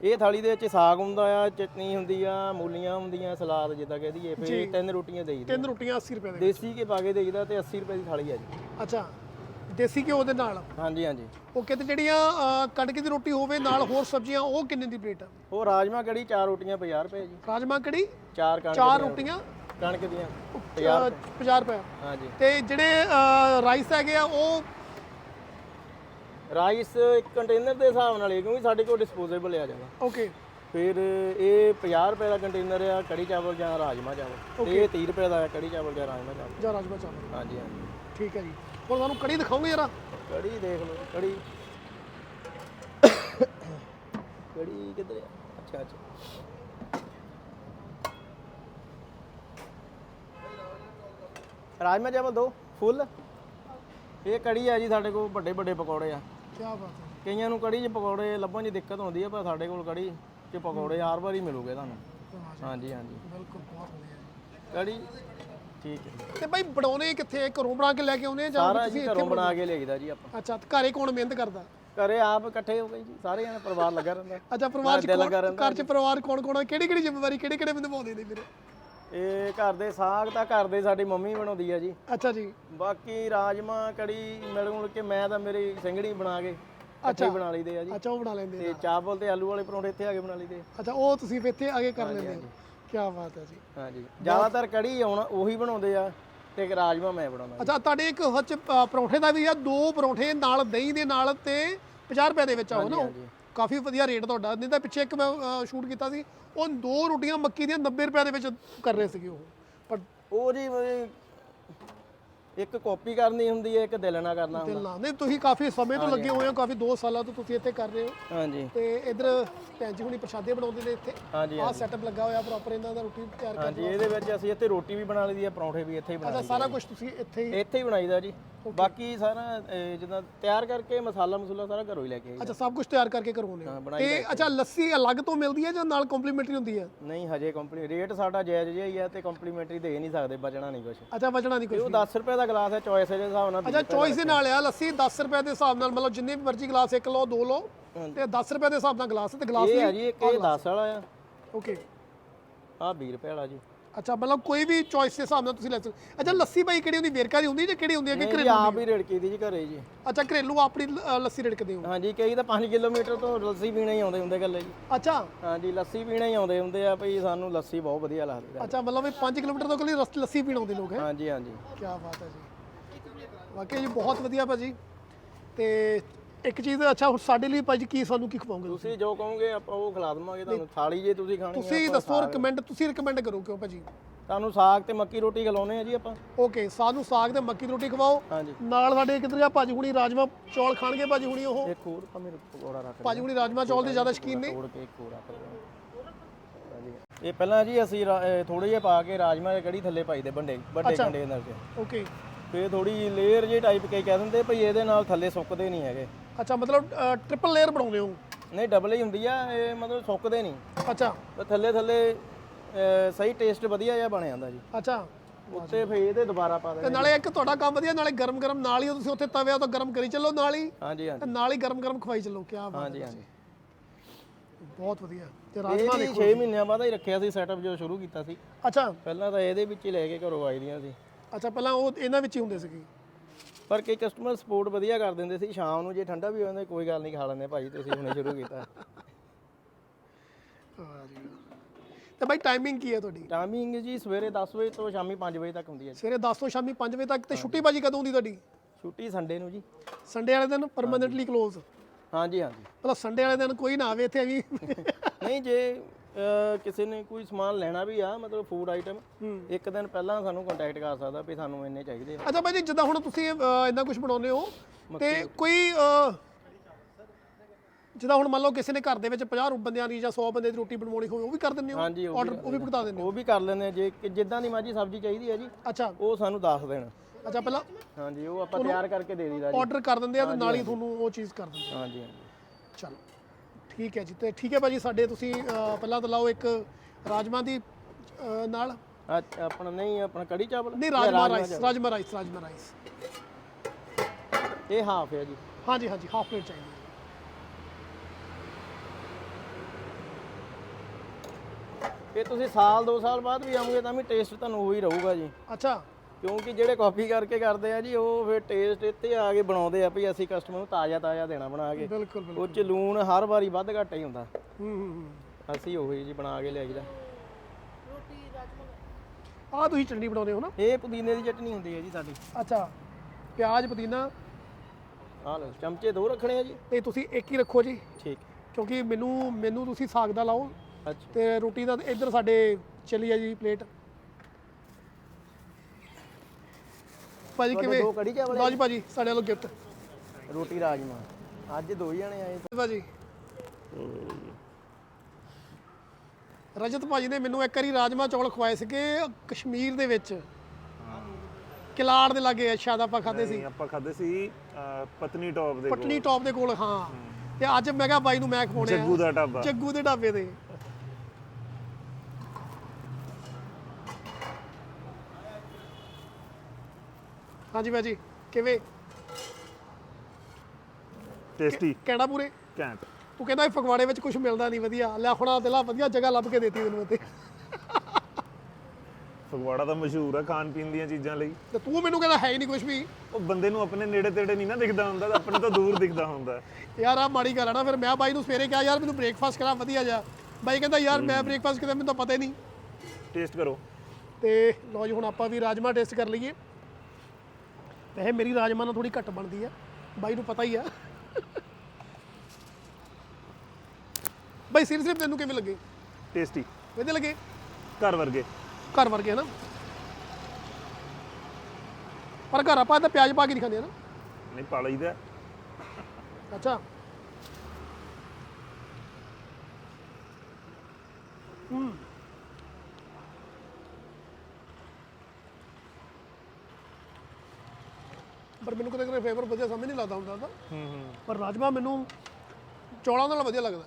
ਇਹ ਥਾਲੀ ਦੇ ਵਿੱਚ ਸਾਗ ਹੁੰਦਾ ਆ ਚਟਨੀ ਹੁੰਦੀ ਆ ਮੂਲੀਆਂ ਹੁੰਦੀਆਂ ਸਲਾਦ ਜਿੱਦਾਂ ਕਹਿ ਦਈਏ ਫਿਰ ਤਿੰਨ ਰੋਟੀਆਂ ਦੇਈਦੀਆਂ। ਤਿੰਨ ਰੋਟੀਆਂ 80 ਰੁਪਏ ਦੇ ਦੇਸੀ ਕੇ ਪਾ ਕੇ ਦੇਈਦਾ ਤੇ 80 ਰੁਪਏ ਦੀ ਥਾਲੀ ਆ ਜੀ। ਅੱਛਾ। ਦੇਸੀ ਘਿਓ ਦੇ ਨਾਲ? ਹਾਂਜੀ ਹਾਂਜੀ। ਓਕੇ ਤੇ ਜਿਹੜੀਆਂ ਅਹ, ਕਣਕ ਦੀ ਰੋਟੀ ਹੋਵੇ ਨਾਲ ਹੋਰ ਸਬਜ਼ੀਆਂ ਉਹ ਕਿੰਨੇ ਦੀ ਪਲੇਟ ਆ? ਉਹ ਰਾਜਮਾ ਕੜੀ ਚਾਰ ਰੋਟੀਆਂ 50 ਰੁਪਏ ਜੀ। ਰਾਜਮਾ ਕੜੀ? ਚਾਰ ਕਣਕ ਚਾਰ ਦੀਆਂ- ਰੋਟੀਆਂ? ਕਣਕ ਦੀਆਂ ਅਹ, 50 ਰੁਪਏ। ਹਾਂਜੀ। ਤੇ ਜਿਹੜੇ ਰਾਈਸ ਹੈਗੇ ਆ ਉਹ? ਰਾਈਸ ਇੱਕ ਕੰਟੇਨਰ ਦੇ ਹਿਸਾਬ ਨਾਲ ਹੀ ਕਿਉਂਕਿ ਸਾਡੇ ਕੋਲ ਡਿਸਪੋਜ਼ੇਬਲ ਆ ਜਾਂਦਾ ਓਕੇ। ਫਿਰ ਇਹ 50 ਰੁਪਏ ਦਾ ਕੰਟੇਨਰ ਆ ਕੜੀ ਚਾਵਲ ਜਾਂ ਰਾਜਮਾ ਚਾਵਲ। ਤੇ ਇਹ 30 ਰੁਪਏ ਦਾ ਕੜੀ ਚਾਵਲ ਜਾਂ ਰਾਜਮਾ ਚਾਵਲ। ਜਾਂ ਰਾਜਮਾ ਚਾਵਲ। ਹਾਂਜੀ ਹਾਂਜੀ। ਠੀਕ ਹੈ ਜੀ। ਹੁਣ ਤੁਹਾਨੂੰ ਕੜੀ ਦਿਖਾਉਂਗੇ ਜਰਾ। ਕੜੀ ਦੇਖ ਲਓ ਕੜੀ। ਕੜੀ ਕਿੱਧਰ ਆ? ਅੱਛਾ ਅੱਛਾ। ਰਾਜਮਾ ਚਾਵਲ ਦੋ ਫੁੱਲ। ਇਹ ਕੜੀ ਆ ਜੀ ਸਾਡੇ ਕੋਲ ਵੱਡੇ ਵੱਡੇ ਪਕੌੜੇ ਆ। ਕੀ ਬਾਤ ਹੈ। ਕਈਆਂ ਨੂੰ ਕੜੀ 'ਚ ਪਕੌੜੇ ਲੱਭਣ 'ਚ ਦਿੱਕਤ ਹੁੰਦੀ ਆ ਪਰ ਸਾਡੇ ਕੋਲ ਕੜੀ 'ਚ ਪਕੌੜੇ ਹਰ ਵਾਰੀ ਮਿਲੂਗੇ ਤੁਹਾਨੂੰ। ਹਾਂਜੀ ਹਾਂਜੀ। ਬਿਲਕੁਲ ਬਹੁਤ ਵਧੀਆ। ਕੜੀ ਠੀਕ ਹੈ। ਤੇ ਬਾਈ ਬਣਾਉਣੇ ਕਿੱਥੇ ਘਰੋਂ ਬਣਾ ਕੇ ਲੈ ਕੇ ਆਉਨੇ ਜਾਂ ਸਾਰਾ ਘਰੋਂ ਬਣਾ ਕੇ ਲਿਆਈਦਾ ਜੀ ਆਪਾਂ। ਅੱਛਾ ਤੇ ਘਰੇ ਕੌਣ ਮਿਹਨਤ ਕਰਦਾ? ਘਰੇ ਆਪ ਇਕੱਠੇ ਹੋ ਗਏ ਜੀ ਸਾਰੇ ਜਣੇ ਪਰਿਵਾਰ ਲੱਗਾ ਰਹਿੰਦਾ। ਅੱਛਾ ਪਰਿਵਾਰ ਚ ਘਰ ਚ ਪਰਿਵਾਰ ਕੌਣ ਕੌਣ ਕਿਹੜੀ ਕਿਹੜੀ ਜ਼ਿੰਮੇਵਾਰੀ ਕਿਹੜੇ ਕਿਹੜੇ ਨਿਭਾਉਂਦੇ ਨੇ ਵੀਰੇ? ਇਹ ਘਰ ਦੇ ਸਾਗ ਤਾਂ ਘਰ ਦੇ ਸਾਡੀ ਮੰਮੀ ਬਣਾਉਂਦੀ ਆ ਜੀ। ਅੱਛਾ ਜੀ। ਬਾਕੀ ਰਾਜਮਾ ਕੜੀ ਮਿਲ ਮੁਲ ਕੇ ਮੈਂ ਤਾਂ ਮੇਰੀ ਸਿੰਗੜੀ ਬਣਾ ਕੇ ਹੀ ਬਣਾ ਲਈਦੇ ਆ ਜੀ। ਅੱਛਾ ਉਹ ਬਣਾ ਲੈਂਦੇ ਤੇ ਚਾਵਲ ਤੇ ਆਲੂ ਵਾਲੇ ਪਰੌਂਠੇ ਇੱਥੇ ਆ ਕੇ ਬਣਾ ਲਈਦੇ। ਆ। ਅੱਛਾ ਉਹ ਤੁਸੀਂ ਇੱਥੇ ਆਗੇ ਕਰ ਲੈਂਦੇ ਕੀ ਬਾਤ ਹੈ ਜੀ ਹਾਂਜੀ ਜ਼ਿਆਦਾਤਰ ਕੜੀ ਆਉਣਾ ਉਹੀ ਬਣਾਉਂਦੇ ਆ ਤੇ ਇੱਕ ਰਾਜਮਾ ਮੈਂ ਬਣਾਉਣਾ ਜੀ। ਅੱਛਾ ਤੁਹਾਡੇ ਇੱਕ ਅ, ਪਰੌਂਠੇ ਦਾ ਵੀ ਆ ਦੋ ਪਰੌਂਠੇ ਨਾਲ ਦਹੀਂ ਦੇ ਨਾਲ ਤੇ 50 ਰੁਪਏ ਦੇ ਵਿੱਚ ਆਓ ਨਾ। ਹਾਂਜੀ। ਕਾਫੀ ਵਧੀਆ ਰੇਟ ਤੁਹਾਡਾ ਨਹੀਂ ਤਾਂ ਪਿੱਛੇ ਇੱਕ ਮੈਂ ਸ਼ੂਟ ਕੀਤਾ ਸੀ ਉਹ ਦੋ ਰੋਟੀਆਂ ਮੱਕੀ ਦੀਆਂ 90 ਰੁਪਏ ਦੇ ਵਿੱਚ ਕਰ ਰਹੇ ਸੀਗੇ ਉਹ ਪਰ ਉਹ ਜੀ ਇੱਕ ਕਾਪੀ ਕਰਨੀ ਹੁੰਦੀ ਹੈ ਇੱਕ ਦਿਲ ਨਾਲ ਕਰਨਾ ਹੁੰਦਾ। ਨਾਲ ਨਹੀਂ ਤੁਸੀਂ ਕਾਫੀ ਸਮੇਂ ਤੋਂ ਲੱਗੇ ਹੋਏ ਹੋ ਕਾਫੀ 2 ਸਾਲਾਂ ਤੋਂ ਤੁਸੀਂ ਇੱਥੇ ਕਰ ਰਹੇ ਹੋ। ਹਾਂਜੀ। ਤੇ ਇਧਰ ਭੈਣ ਜੀ ਹੁਣੀ ਪ੍ਰਸ਼ਾਦੇ ਬਣਾਉਂਦੇ ਨੇ ਇੱਥੇ। ਹਾਂਜੀ ਆਹ ਸੈਟਅਪ ਲੱਗਾ ਹੋਇਆ ਪ੍ਰੋਪਰ ਇਹਨਾਂ ਦਾ ਰੋਟੀ ਤਿਆਰ ਕਰ ਹਾਂਜੀ ਇਹਦੇ ਵਿੱਚ ਅਸੀਂ ਇੱਥੇ ਰੋਟੀ ਵੀ ਬਣਾ ਲਈਦੀ ਹੈ ਪਰੌਂਠੇ ਵੀ ਇੱਥੇ ਹੀ ਬਣਾ ਅੱਛਾ ਸਾਰਾ ਕੁਝ ਤੁਸੀਂ ਇੱਥੇ ਹੀ ਇੱਥੇ ਹੀ ਬਣਾਈਦਾ ਜੀ। ਬਾਕੀ ਸਾਰਾ ਅਹ, ਜਿੱਦਾਂ ਤਿਆਰ ਕਰਕੇ ਮਸਾਲਾ ਮਸੂਲਾ ਸਾਰਾ ਘਰੋਂ ਹੀ ਲੈ ਕੇ ਆਈਦਾ। ਅੱਛਾ ਸਭ ਕੁਝ ਤਿਆਰ ਕਰਕੇ ਕਰਵਾਉਂਦੇ ਹਾਂ, ਹੋ ਬਣਾਈ ਤੇ ਅੱਛਾ ਲੱਸੀ ਅਲੱਗ ਤੋਂ ਮਿਲਦੀ ਹੈ ਜਾਂ ਨਾਲ ਕੰਪਲੀਮੈਂਟਰੀ ਹੁੰਦੀ ਹੈ? ਨਹੀਂ ਹਜੇ ਕੰਪਨੀ ਰੇਟ ਸਾਡਾ ਜਾਇਜ਼ ਜਿਹਾ ਹੀ ਹੈ ਤੇ ਕੰਪਲੀਮੈਂਟਰੀ ਦੇ ਨਹੀਂ ਸਕਦੇ ਬਚਣਾ ਨਹੀਂ ਕੁਝ ਅੱਛਾ ਬਚਣਾ ਨਹੀਂ ਕੁਝ ਉਹ 10 ਰੁਪਏ ਦਾ ਗਲਾਸ ਹੈ ਚੋਇਸ ਦੇ ਹਿਸਾਬ ਨਾਲ ਅੱਛਾ ਚੋਇਸ ਦੇ ਨਾਲ ਆ ਲੱਸੀ 10 ਰੁਪਏ ਦੇ ਹਿਸਾਬ ਨਾਲ ਮਤਲਬ ਜਿੰਨੇ ਵੀ ਮਰਜ਼ੀ ਗਲਾਸ ਇੱਕ ਲਓ ਦੋ ਲਓ ਤੇ 10 ਰੁਪਏ ਦੇ ਹਿਸਾਬ ਨਾਲ ਗਲਾਸ ਤੇ ਗਲਾਸ ਇਹ ਹੈ ਜੀ ਇੱਕ ਇਹ 10 ਵਾਲਾ ਆ। ਓਕੇ ਆਹ 20 ਰੁਪਏ ਵਾਲਾ ਜੀ। ਅੱਛਾ ਮਤਲਬ ਕੋਈ ਵੀ ਚੋਇਸ ਦੇ ਹਿਸਾਬ ਨਾਲ ਤੁਸੀਂ ਲੈ ਸਕਦੇ ਅੱਛਾ ਲੱਸੀ ਭਾਈ ਕਿਹੜੀ ਹੁੰਦੀ? ਵੇਰਕਾ ਦੀ ਹੁੰਦੀ ਜਾਂ ਕਿਹੜੀ ਹੁੰਦੀ ਹੈ ਕਿ ਘਰੇਲੂ ਆਪ ਹੀ? ਰੜਕੀ ਦੀ ਜੀ ਘਰੇ ਜੀ। ਅੱਛਾ ਘਰੇਲੂ ਆਪਣੀ ਲੱਸੀ ਰਿੜਕਦੇ ਹੋ? ਹਾਂਜੀ ਕਈ ਤਾਂ 5 ਕਿਲੋਮੀਟਰ ਤੋਂ ਲੱਸੀ ਪੀਣਾ ਹੀ ਆਉਂਦੇ ਹੁੰਦੇ ਗੱਲੇ ਜੀ। ਅੱਛਾ। ਹਾਂਜੀ ਲੱਸੀ ਪੀਣਾ ਹੀ ਆਉਂਦੇ ਹੁੰਦੇ ਆ ਭਈ ਸਾਨੂੰ ਲੱਸੀ ਬਹੁਤ ਵਧੀਆ ਲੱਗਦੀ ਆ ਅੱਛਾ ਮਤਲਬ ਇਹ 5 ਕਿਲੋਮੀਟਰ ਤੋਂ ਕੱਲੀ ਰਸ- ਲੱਸੀ ਪੀਣ ਆਉਂਦੇ ਲੋਕ ਹੈ? ਹਾਂਜੀ ਹਾਂਜੀ। ਕੀ ਬਾਤ ਹੈ ਜੀ। ਵਾਕਈ ਜੀ ਬਹੁਤ ਵਧੀਆ ਭਾਜੀ। ਤੇ ਇੱਕ ਚੀਜ਼ ਅੱਛਾ ਹੁਣ ਸਾਡੇ ਲਈ ਭਾਜੀ ਕੀ ਸਾਨੂੰ ਕੀ ਖਵਾਉਂਗੇ ਤੁਸੀਂ? ਜੋ ਕਹੋਗੇ ਆਪਾਂ ਉਹ ਖਿਲਾ ਦਵਾਂਗੇ ਤੁਹਾਨੂੰ ਥਾਲੀ ਜੇ ਤੁਸੀਂ ਖਾਣੀ ਤੁਸੀਂ ਦੱਸੋ ਸਾਗ- ਤੁਸੀਂ ਰეკਮੈਂਡ ਕਰੋ ਕਿਉਂ ਭਾਜੀ? ਤੁਹਾਨੂੰ ਸਾਗ ਤੇ ਮੱਕੀ ਰੋਟੀ ਖਿਲਾਉਨੇ ਆ ਜੀ ਆਪਾਂ। ਓਕੇ ਸਾਨੂੰ ਸਾਗ ਤੇ ਮੱਕੀ ਰੋਟੀ ਖਵਾਓ। ਹਾਂਜੀ। ਨਾਲ ਸਾਡੇ ਕਿਧਰ ਆ ਭਾਜੀ ਹੁਣੀ ਰਾਜਮਾ ਚੌਲ ਖਾਣਗੇ ਭਾਜੀ ਹੁਣੀ ਉਹ? ਇੱਕ ਹੋਰ ਭਾਵੇਂ ਪਕੌੜਾ ਰੱਖ ਲਿਆ। ਹੁਣੀ ਰਾਜਮਾ ਚੌਲ ਦੇ ਜ਼ਿਆਦਾ ਸ਼ੌਕੀਨ ਨੇ। ਤੋੜ ਕੇ ਇੱਕ ਹੋਰ ਰੱਖ ਲਿਆ। ਇਹ ਪਹਿਲਾਂ ਜੀ ਅਸੀਂ ਥੋੜੇ ਜਿਹਾ ਪਾ ਕੇ ਰਾਜਮਾ ਦੀ ਕੜੀ ਥੱਲੇ ਪਾਈ ਦੇ ਬੰਡੇ ਵੱਡੇ ਕੰਡੇ ਨਾਲ। ਓਕੇ ਫਿਰ ਥੋੜੀ ਲੇਅਰ ਜੇ ਟਾਈਪ ਕੇ ਕਹਿ ਦਿੰਦੇ ਭਈ ਇਹਦੇ ਨਾਲ ਥੱਲੇ ਸੁੱਕਦੇ ਨਹੀਂ ਹੈਗੇ। ਅੱਛਾ ਮਤਲਬ ਟ੍ਰਿਪਲ ਲੇਅਰ ਬਣਾਉਂਦੇ ਹੋ? ਨਹੀਂ ਡਬਲ ਹੀ ਹੁੰਦੀ ਆ ਇਹ ਮਤਲਬ ਸੁੱਕਦੇ ਨਹੀਂ। ਅੱਛਾ। ਤੇ ਥੱਲੇ ਥੱਲੇ ਅਹ, ਸਹੀ ਟੇਸਟ ਵਧੀਆ ਜਿਹਾ ਬਣ ਜਾਂਦਾ ਜੀ। ਅੱਛਾ। ਉੱਤੇ ਫੇਰ ਇਹਦੇ ਦੁਬਾਰਾ ਪਾ ਤੇ ਦੇ ਨਾਲੇ ਇੱਕ ਤੁਹਾਡਾ ਕੰਮ ਵਧੀਆ ਨਾਲੇ ਗਰਮ ਗਰਮ ਨਾਲ ਹੀ ਤੁਸੀਂ ਉੱਥੇ ਤਵਿਆਂ ਤੋਂ ਗਰਮ ਕਰੀ ਚੱਲੋ ਨਾਲ ਹੀ। ਹਾਂਜੀ ਤੇ ਹਾਂਜੀ ਨਾਲ ਹੀ ਗਰਮ ਗਰਮ ਖਵਾਈ ਚੱਲੋ ਕੀ ਬਾਤ ਹਾਂਜੀ ਹਾਂਜੀ। ਬਹੁਤ ਵਧੀਆ। ਤੇ ਇਹ ਰਾਜਮਾ ਵੀ 6 ਮਹੀਨਿਆਂ ਬਾਅਦ ਹੀ ਰੱਖਿਆ ਸੀ ਸੈਟਅਪ ਜੋ ਸ਼ੁਰੂ ਕੀਤਾ ਸੀ। ਅੱਛਾ। ਪਹਿਲਾਂ ਤਾਂ ਇਹਦੇ ਵਿੱਚ ਹੀ ਲੈ ਕੇ ਘਰੋਂ ਆਈ ਦੀਆਂ ਸੀ। ਅੱਛਾ ਪਹਿਲਾਂ ਉਹ ਇਹਨਾਂ ਵਿੱਚ ਹੀ ਹੁੰਦੇ ਸੀਗੇ। ਪਰ ਕਈ ਕਸਟਮਰ ਸਪੋਰਟ ਵਧੀਆ ਕਰ ਦਿੰਦੇ ਸੀ ਸ਼ਾਮ ਨੂੰ ਜੇ ਠੰਡਾ ਵੀ ਹੋ ਜਾਂਦਾ ਕੋਈ ਗੱਲ ਨਹੀਂ ਖਾ ਲੈਂਦੇ ਭਾਜੀ ਤੁਸੀਂ ਹੁਣੇ ਸ਼ੁਰੂ ਕੀਤਾ। ਤੇ ਬਾਈ ਟਾਈਮਿੰਗ ਕੀ ਹੈ ਤੁਹਾਡੀ? ਟਾਈਮਿੰਗ ਜੀ ਸਵੇਰੇ 10 ਵਜੇ ਤੋਂ ਸ਼ਾਮੀ 5 ਵਜੇ ਤੱਕ ਹੁੰਦੀ ਹੈ ਜੀ। ਸਵੇਰੇ 10 ਤੋਂ ਸ਼ਾਮੀ 5 ਵਜੇ ਤੱਕ ਤੇ ਛੁੱਟੀ ਬਾਜੀ ਕਦੋਂ ਹੁੰਦੀ ਤੁਹਾਡੀ? ਛੁੱਟੀ ਸੰਡੇ ਨੂੰ ਜੀ। ਸੰਡੇ ਵਾਲੇ ਦਿਨ ਪਰਮਨੈਂਟਲੀ ক্লোਜ਼ ਹਾਂਜੀ ਹਾਂਜੀ। ਮਤਲਬ ਸੰਡੇ ਵਾਲੇ ਦਿਨ ਕੋਈ ਨਾ ਆਵੇ ਇੱਥੇ ਵੀ ਨਹੀਂ ਜੇ ਕਿਸੇ ਨੇ ਕੋਈ ਸਮਾਨ ਲੈਣਾ ਵੀ ਆ ਮਤਲਬ ਫੂਡ ਆਈਟਮ ਇੱਕ ਦਿਨ ਪਹਿਲਾਂ ਸਾਨੂੰ ਕੰਟੈਕਟ ਕਰ ਸਕਦਾ ਵੀ ਸਾਨੂੰ ਇੰਨੇ ਚਾਹੀਦੇ ਆ। ਅੱਛਾ ਜੀ ਜਿੱਦਾਂ ਹੁਣ ਤੁਸੀਂ ਇੰਨਾ ਕੁਝ ਬਣਾਉਂਦੇ ਹੋ ਤੇ ਕੋਈ ਜਿੱਦਾਂ ਹੁਣ ਮੰਨ ਲਓ ਕਿਸੇ ਨੇ ਘਰ ਦੇ ਵਿੱਚ 50 ਬੰਦਿਆਂ ਦੀ ਜਾਂ 100 ਬੰਦੇ ਦੀ ਰੋਟੀ ਬਣਵਾਉਣੀ ਹੋਵੇ ਉਹ ਵੀ ਕਰ ਦਿੰਦੇ ਹੋ? ਹਾਂਜੀ ਆਰਡਰ ਉਹ ਵੀ ਭੁਗਤਾ ਦਿੰਦੇ ਹੋ? ਉਹ ਵੀ ਕਰ ਲੈਂਦੇ ਆ ਜੇ ਜਿੱਦਾਂ ਦੀ ਮਾਜੀ ਸਬਜ਼ੀ ਚਾਹੀਦੀ ਹੈ ਜੀ। ਅੱਛਾ। ਉਹ ਸਾਨੂੰ ਦੱਸ ਦੇਣ। ਅੱਛਾ ਪਹਿਲਾਂ ਹਾਂਜੀ ਉਹ ਆਪਾਂ ਤਿਆਰ ਕਰਕੇ ਦੇ ਦਈਦਾ ਜੀ। ਆਰਡਰ ਕਰ ਦਿੰਦੇ ਆ ਤੇ ਨਾਲ ਹੀ ਤੁਹਾਨੂੰ ਉਹ ਚੀਜ਼ ਕਰ ਦਿੰਦੇ ਹਾਂਜੀ ਹਾਂਜੀ। ਚਲੋ। ਠੀਕ ਹੈ ਜੀ ਤੇ ਠੀਕ ਹੈ ਭਾਜੀ ਸਾਡੇ ਤੁਸੀਂ ਅਹ, ਪਹਿਲਾਂ ਤਾਂ ਲਾਓ ਇੱਕ ਰਾਜਮਾ ਦੀ ਅਹ, ਨਾਲ। ਆਪਣਾ ਨਹੀਂ ਆਪਣਾ ਕੜੀ ਚਾਵਲ? ਨਹੀਂ rajma rice rajma rice rajma rice. ਇਹ ਹਾਫ ਹੈ ਜੀ। ਹਾਂਜੀ ਹਾਂਜੀ ਹਾਫ ਪਲੇਟ ਚਾਹੀਦੀ ਹੈ। ਇਹ ਤੁਸੀਂ ਸਾਲ 2 ਸਾਲ ਬਾਅਦ ਵੀ ਆਉਂਗੇ ਤਾਂ ਵੀ ਟੇਸਟ ਤੁਹਾਨੂੰ ਉਹੀ ਰਹੂਗਾ ਜੀ। ਅੱਛਾ। ਕਿਉਂਕਿ ਜਿਹੜੇ ਕਾਪੀ ਕਰਕੇ ਕਰਦੇ ਆ ਜੀ ਉਹ ਫਿਰ ਟੇਸਟ ਇੱਥੇ ਆ ਕੇ ਬਣਾਉਂਦੇ ਆ ਵੀ ਅਸੀਂ ਕਸਟਮਰ ਨੂੰ ਤਾਜ਼ਾ ਤਾਜ਼ਾ ਦੇਣਾ ਬਣਾ ਕੇ। ਬਿਲਕੁਲ ਬਿਲਕੁਲ। ਉਹ ਚ ਲੂਣ ਹਰ ਵਾਰੀ ਵੱਧ ਘੱਟ ਹੀ ਹੁੰਦਾ। ਹੂੰ ਹੂੰ ਹੂੰ। ਅਸੀਂ ਉਹੀ ਜੀ ਬਣਾ ਕੇ ਲਿਆਈਦਾ ਆਹ ਤੁਸੀਂ ਚਟਨੀ ਬਣਾਉਂਦੇ ਹੋ ਨਾ? ਇਹ ਪੁਦੀਨੇ ਦੀ ਚਟਨੀ ਹੁੰਦੀ ਹੈ ਜੀ ਸਾਡੀ। ਅੱਛਾ ਪਿਆਜ਼ ਪੁਦੀਨਾ। ਆਹ ਲਓ ਚਮਚੇ ਦੋ ਰੱਖਣੇ ਆ ਜੀ। ਤੇ ਤੁਸੀਂ ਇੱਕ ਹੀ ਰੱਖੋ ਜੀ। ਠੀਕ। ਕਿਉਂਕਿ ਮੈਨੂੰ ਮੈਨੂੰ ਤੁਸੀਂ ਸਾਗ ਦਾ ਲਾਓ। ਅੱਛਾ। ਤੇ ਰੋਟੀ ਦਾ ਇੱਧਰ ਸਾਡੇ ਚਲੀ ਆ ਜੀ ਪਲੇਟ। ਭਾਜੀ ਤੁਹਾਡੇ ਕਿਵੇਂ? ਦੋ ਕੜੀ ਚਾਵਲ ਲਓ ਜੀ ਭਾਜੀ ਸਾਡੇ ਵੱਲੋਂ ਗਿਫਟ ਰੋਟੀ ਰਾਜਮਾ। ਅੱਜ ਦੋ ਹੀ ਜਣੇ ਆਏ। ਭਾਜੀ? ਰਜਤ ਭਾਜੀ ਨੇ ਮੈਨੂੰ ਇੱਕ ਵਾਰੀ ਰਾਜਮਾ ਚੌਲ ਖਵਾਏ ਸੀਗੇ ਕਸ਼ਮੀਰ ਦੇ ਵਿੱਚ। ਕਿਲਾੜ ਦੇ ਲਾਗੇ ਸ਼ਾਇਦ ਆਪਾਂ ਖਾਦੇ ਸੀ। ਨਹੀਂ ਆਪਾਂ ਖਾਦੇ ਸੀ ਅਹ, ਪਤਨੀ ਟੌਪ ਦੇ ਪਟਨੀ ਟੌਪ ਦੇ ਕੋਲ ਹਾਂ। ਤੇ ਅੱਜ ਮੈਂ ਕਿਹਾ ਬਾਈ ਨੂੰ ਮੈਂ ਖਵਾਉਣੇ ਆ। ਜੱਗੂ ਦਾ ਢਾਬਾ। ਜੱਗੂ ਦੇ ਢਾਬੇ ਤੇ। ਹਾਂਜੀ ਭਾਜੀ ਕਿਵੇਂ? ਟੇਸਟੀ। ਕਹਿਣਾ ਪੂਰੇ? ਕੈਂਟ ਤੂੰ ਕਹਿੰਦਾ ਇਹ ਫਗਵਾੜੇ ਵਿੱਚ ਕੁਝ ਮਿਲਦਾ ਨਹੀਂ ਵਧੀਆ। ਲੈ ਹੁਣ ਆ ਦਿਲਾ ਵਧੀਆ ਜਗ੍ਹਾ ਲੱਭ ਕੇ ਦੇਤੀ ਤੈਨੂੰ ਤੇ ਫਗਵਾੜਾ ਤਾਂ ਮਸ਼ਹੂਰ ਆ ਖਾਣ ਪੀਣ ਦੀਆਂ ਚੀਜ਼ਾਂ ਲਈ। ਤੇ ਤੂੰ ਮੈਨੂੰ ਕਹਿੰਦਾ ਹੈ ਹੀ ਨਹੀਂ ਕੁਝ ਵੀ। ਉਹ ਬੰਦੇ ਨੂੰ ਆਪਣੇ ਨੇੜੇ ਤੇੜੇ ਨਹੀਂ ਨਾ ਦਿਖਦਾ ਹੁੰਦਾ ਤਾਂ ਆਪਣੇ ਤੋਂ ਦੂਰ ਦਿਖਦਾ ਹੁੰਦਾ। ਯਾਰ ਆ ਮਾੜੀ ਗੱਲ ਆ ਨਾ ਫਿਰ ਮੈਂ ਬਾਈ ਨੂੰ ਸਵੇਰੇ ਕਿਹਾ ਯਾਰ ਮੈਨੂੰ ਬ੍ਰੇਕਫਾਸਟ ਕਰਾ ਵਧੀਆ ਜਾ ਬਾਈ ਕਹਿੰਦਾ ਯਾਰ ਮੈਂ ਬ੍ਰੇਕਫਾਸਟ ਕਿਤੇ ਮੈਨੂੰ ਤਾਂ ਪਤਾ ਹੀ ਨਹੀਂ। ਟੇਸਟ ਕਰੋ। ਤੇ ਲਓ ਜੀ ਹੁਣ ਆਪਾਂ ਵੀ ਰਾਜਮਾ ਟੇਸਟ ਕਰ ਲਈਏ। ਵੈਸੇ ਮੇਰੀ ਰਾਜਮਾ ਨਾਲ ਥੋੜੀ ਘੱਟ ਬਣਦੀ ਆ। ਬਾਈ ਨੂੰ ਪਤਾ ਹੀ ਆ। ਬਾਈ ਸੀਰੀਅਸਲੀ ਤੈਨੂੰ ਕਿਵੇਂ ਲੱਗੇ? ਟੇਸਟੀ ਵਧੀਆ ਲੱਗੇ? ਘਰ ਵਰਗੇ। ਘਰ ਵਰਗੇ ਨਾ ਪਰ ਘਰ ਆਪਾਂ ਤਾਂ ਪਿਆਜ਼ ਪਾ ਕੇ ਨਹੀਂ ਖਾਂਦੇ ਨਾ ਨਹੀਂ ਪਾ ਲਈਦਾ। ਅੱਛਾ। ਹੂੰ। ਪਰ ਮੈਨੂੰ ਕਦੇ ਕਦੇ ਫੇਵਰ ਵਧੀਆ ਸਮਝ ਨਹੀਂ ਲੱਗਦਾ ਹੁੰਦਾ ਤਾਂ ਹੂੰ ਹੂੰ। ਪਰ ਰਾਜਮਾ ਮੈਨੂੰ ਚੌਲਾਂ ਨਾਲ ਵਧੀਆ ਲੱਗਦਾ।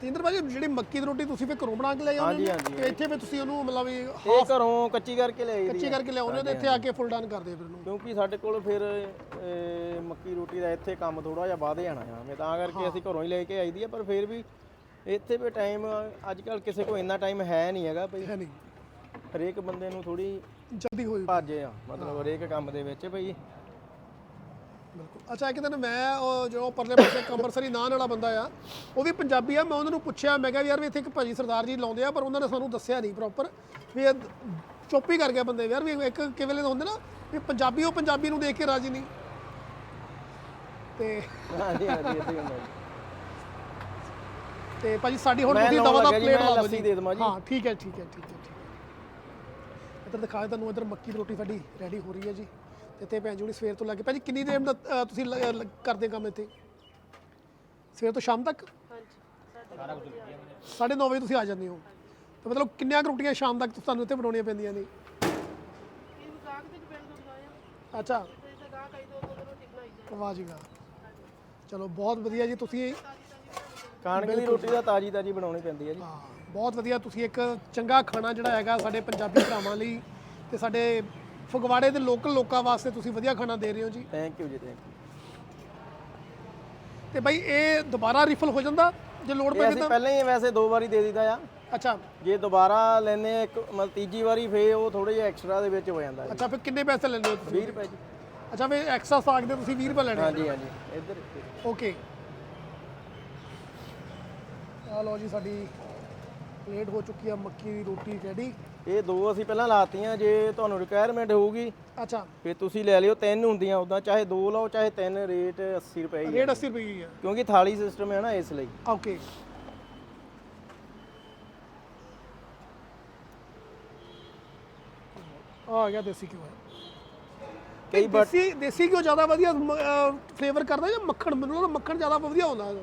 ਤੇਂਦਰ ਭਾਜੀ ਜਿਹੜੀ ਮੱਕੀ ਦੀ ਰੋਟੀ ਤੁਸੀਂ ਫੇ ਘਰੋਂ ਬਣਾ ਕੇ ਲੈ ਹਾਂਜੀ, ਹੋ। ਤੇ ਇੱਥੇ ਫੇ ਤੁਸੀਂ ਉਹਨੂੰ ਮਤਲਬ ਵੀ ਇਹ ਘਰੋਂ ਕੱਚੀ ਕਰਕੇ ਲਿਆਈ ਦੀ ਕੱਚੀ। ਕਰਕੇ ਲਿਆਉਂਦੇ ਹੋ ਤੇ ਇੱਥੇ ਆ ਕੇ ਫੁੱਲ ਡਨ ਕਰਦੇ ਹੋ ਫਿਰ ਨੂੰ ਕਿਉਂਕਿ ਸਾਡੇ ਕੋਲ ਫਿਰ ਅਹ, ਮੱਕੀ ਰੋਟੀ ਦਾ ਇੱਥੇ ਕੰਮ ਥੋੜਾ ਜਿਹਾ ਵੱਧ ਜਾਣਾ ਆ। ਮੈਂ ਤਾਂ ਕਰਕੇ ਅਸੀਂ ਘਰੋਂ ਹੀ ਲੈ ਕੇ ਆਈਦੀ ਆ ਪਰ ਫਿਰ ਵੀ ਇੱਥੇ ਵੀ ਟਾਈਮ ਅੱਜ ਕੱਲ ਕਿਸੇ ਕੋਲ ਇੰਨਾ ਟਾਈਮ ਹੈ ਨਹੀਂ ਹੈਗਾ ਭਈ ਹੈ ਨਹੀਂ। ਹਰੇਕ ਬੰਦੇ ਨੂੰ ਥੋੜੀ ਜਲਦੀ ਹੋਈ ਭੱਜ ਆ ਮਤਲਬ ਹਰੇਕ ਕੰਮ ਦੇ ਵਿੱਚ ਭਈ ਬਿਲਕੁਲ। ਅੱਛਾ ਇੱਕ ਦਿਨ ਮੈਂ ਉਹ ਜੋ ਪਰਲੇ ਪਾਸੇ ਕੰਬਰਸਰੀ ਨਾਂ ਵਾਲਾ ਬੰਦਾ ਆ ਉਹ ਵੀ ਪੰਜਾਬੀ ਆ ਮੈਂ ਉਹਨਾਂ ਨੂੰ ਪੁੱਛਿਆ ਮੈਂ ਕਿਹਾ ਵੀ ਯਾਰ ਵੀ ਇੱਥੇ ਇੱਕ ਭਾਜੀ ਸਰਦਾਰ ਜੀ ਲਾਉਂਦੇ ਆ ਪਰ ਉਹਨਾਂ ਨੇ ਸਾਨੂੰ ਦੱਸਿਆ ਨਹੀਂ ਪ੍ਰੋਪਰ ਵੀ ਇਹ ਚੁੱਪ ਹੀ ਕਰ ਗਿਆ ਬੰਦੇ ਯਾਰ ਵੀ ਇੱਕ ਕਿਵੇਂ ਦੇ ਹੁੰਦੇ ਨਾ ਵੀ ਪੰਜਾਬੀ ਉਹ ਪੰਜਾਬੀ ਨੂੰ ਦੇਖ ਕੇ ਰਾਜੀ ਨਹੀਂ। ਤੇ ਹਾਂਜੀ ਹਾਂਜੀ ਇੱਥੇ ਹੁੰਦਾ ਜੀ ਤੇ ਭਾਜੀ ਸਾਡੀ ਹੁਣ ਮੈਂ ਤੁਸੀਂ ਲਾਉਣ ਦਵਾ ਦਾ ਲੱਗਾ ਜੀ, ਪਲੇਟ ਮੈਂ ਲਾ ਦਿਓ ਲੱਸੀ ਜੀ। ਦੇ ਦੇਵਾਂ ਜੀ। ਹਾਂ ਠੀਕ ਹੈ ਠੀਕ ਹੈ ਠੀਕ ਹੈ ਠੀਕ ਹੈ। ਇੱਧਰ ਦਿਖਾਇਆ ਤੁਹਾਨੂੰ ਇੱਧਰ ਮੱਕੀ ਦੀ ਰੋਟੀ ਸਾਡੀ ਰੈਡੀ ਹੋ ਰਹੀ ਹੈ ਜੀ। ਤੇ ਇੱਥੇ ਭੈਣ ਜੁੜੀ ਸਵੇਰ ਤੋਂ ਲੈ ਕੇ ਭਾਜੀ ਕਿੰਨੀ ਦੇਰ ਦਾ ਅ, ਤੁਸੀਂ ਲ- ਲ- ਕਰਦੇ ਕੰਮ ਇੱਥੇ? ਸਵੇਰ ਤੋਂ ਸ਼ਾਮ ਤੱਕ? ਸਾਢੇ 9 ਵਜੇ ਤੁਸੀਂ ਆ ਜਾਂਦੇ ਹੋ। ਤਾਂ ਮਤਲਬ ਕਿੰਨੀਆਂ ਕੁ ਰੋਟੀਆਂ ਸ਼ਾਮ ਤੱਕ ਤੁਹਾਨੂੰ ਇੱਥੇ ਬਣਾਉਣੀਆਂ ਪੈਂਦੀਆਂ ਨੇ? ਅੱਛਾ। ਵਾਹ ਜੀ ਵਾਹ। ਚਲੋ ਬਹੁਤ ਵਧੀਆ ਜੀ ਤੁਸੀਂ ਕਣਕ ਦੀ ਰੋਟੀ ਦਾ ਤਾਜੀ ਤਾਜੀ ਬਣਾਉਣੀ ਪੈਂਦੀ ਹੈ ਜੀ। ਹਾਂ। ਬਹੁਤ ਵਧੀਆ ਤੁਸੀਂ ਇੱਕ ਚੰਗਾ ਖਾਣਾ ਜਿਹੜਾ ਹੈਗਾ ਸਾਡੇ ਪੰਜਾਬੀ ਭਰਾਵਾਂ ਲਈ ਤੇ ਸਾਡੇ ਫਗਵਾੜੇ ਦੇ ਲੋਕਲ ਲੋਕਾਂ ਵਾਸਤੇ ਤੁਸੀਂ ਵਧੀਆ ਖਾਣਾ ਦੇ ਰਹੇ ਹੋ ਜੀ। ਥੈਂਕ ਯੂ ਜੀ ਥੈਂਕ ਯੂ ਤੇ ਬਾਈ ਇਹ ਦੁਬਾਰਾ ਰਿਫਲ ਹੋ ਜਾਂਦਾ? ਜੇ ਲੋੜ ਪਵੇ ਅਸੀਂ ਤਾਂ ਪਹਿਲਾਂ ਹੀ ਵੈਸੇ ਦੋ ਵਾਰੀ ਦੇ ਦਿੱਤਾ ਆ। ਅੱਛਾ। ਜੇ ਦੁਬਾਰਾ ਲੈਨੇ ਇੱਕ ਮਤਲਬ ਤੀਜੀ ਵਾਰੀ ਫੇ ਉਹ ਥੋੜੇ ਜਿਹਾ ਐਕਸਟਰਾ ਦੇ ਵਿੱਚ ਹੋ ਜਾਂਦਾ ਜੀ। ਅੱਛਾ ਫਿਰ ਕਿੰਨੇ ਪੈਸੇ ਲੈਂਦੇ ਹੋ ਤੁਸੀਂ? 20 ਰੁਪਏ ਜੀ। ਅੱਛਾ ਫਿਰ ਐਕਸਟਰਾ ਸਾਗ ਦੇ ਤੁਸੀਂ 20 ਰੁਪਏ ਲੈਣੇ ਹਾਂਜੀ ਹਾਂਜੀ। ਇੱਧਰ ਓਕੇ ਆ ਲਓ ਜੀ ਸਾਡੀ ਪਲੇਟ ਹੋ ਚੁੱਕੀ ਆ ਮੱਕੀ ਦੀ ਰੋਟੀ ਰੈਡੀ ਇਹ ਦੋ ਅਸੀਂ ਪਹਿਲਾਂ ਲਾਤੀਆਂ ਜੇ ਤੁਹਾਨੂੰ ਰਿਕੁਆਇਰਮੈਂਟ ਹੋਊਗੀ ਅੱਛਾ। ਫੇ ਤੁਸੀਂ ਲੈ ਲਿਓ ਤਿੰਨ ਹੁੰਦੀਆਂ ਉਦਾਂ ਚਾਹੇ ਦੋ ਲਓ ਚਾਹੇ ਤਿੰਨ ਰੇਟ 80 ਰੁਪਏ ਹੀ ਰੇਟ 80 ਰੁਪਏ ਹੀ ਆ। ਕਿਉਂਕਿ ਥਾਲੀ ਸਿਸਟਮ ਹੈ ਨਾ ਇਸ ਲਈ। ਓਕੇ। ਆ ਗਿਆ ਦੇਸੀ ਘਿਓ। ਕਈ ਬਟ ਦੇਸੀ ਦੇਸੀ ਘਿਓ ਜ਼ਿਆਦਾ ਵਧੀਆ ਫਲੇਵਰ ਕਰਦਾ ਜਾਂ ਮੱਖਣ? ਮੈਨੂੰ ਲੱਗਦਾ ਮੱਖਣ ਜ਼ਿਆਦਾ ਵਧੀਆ ਹੁੰਦਾ। ਹੈ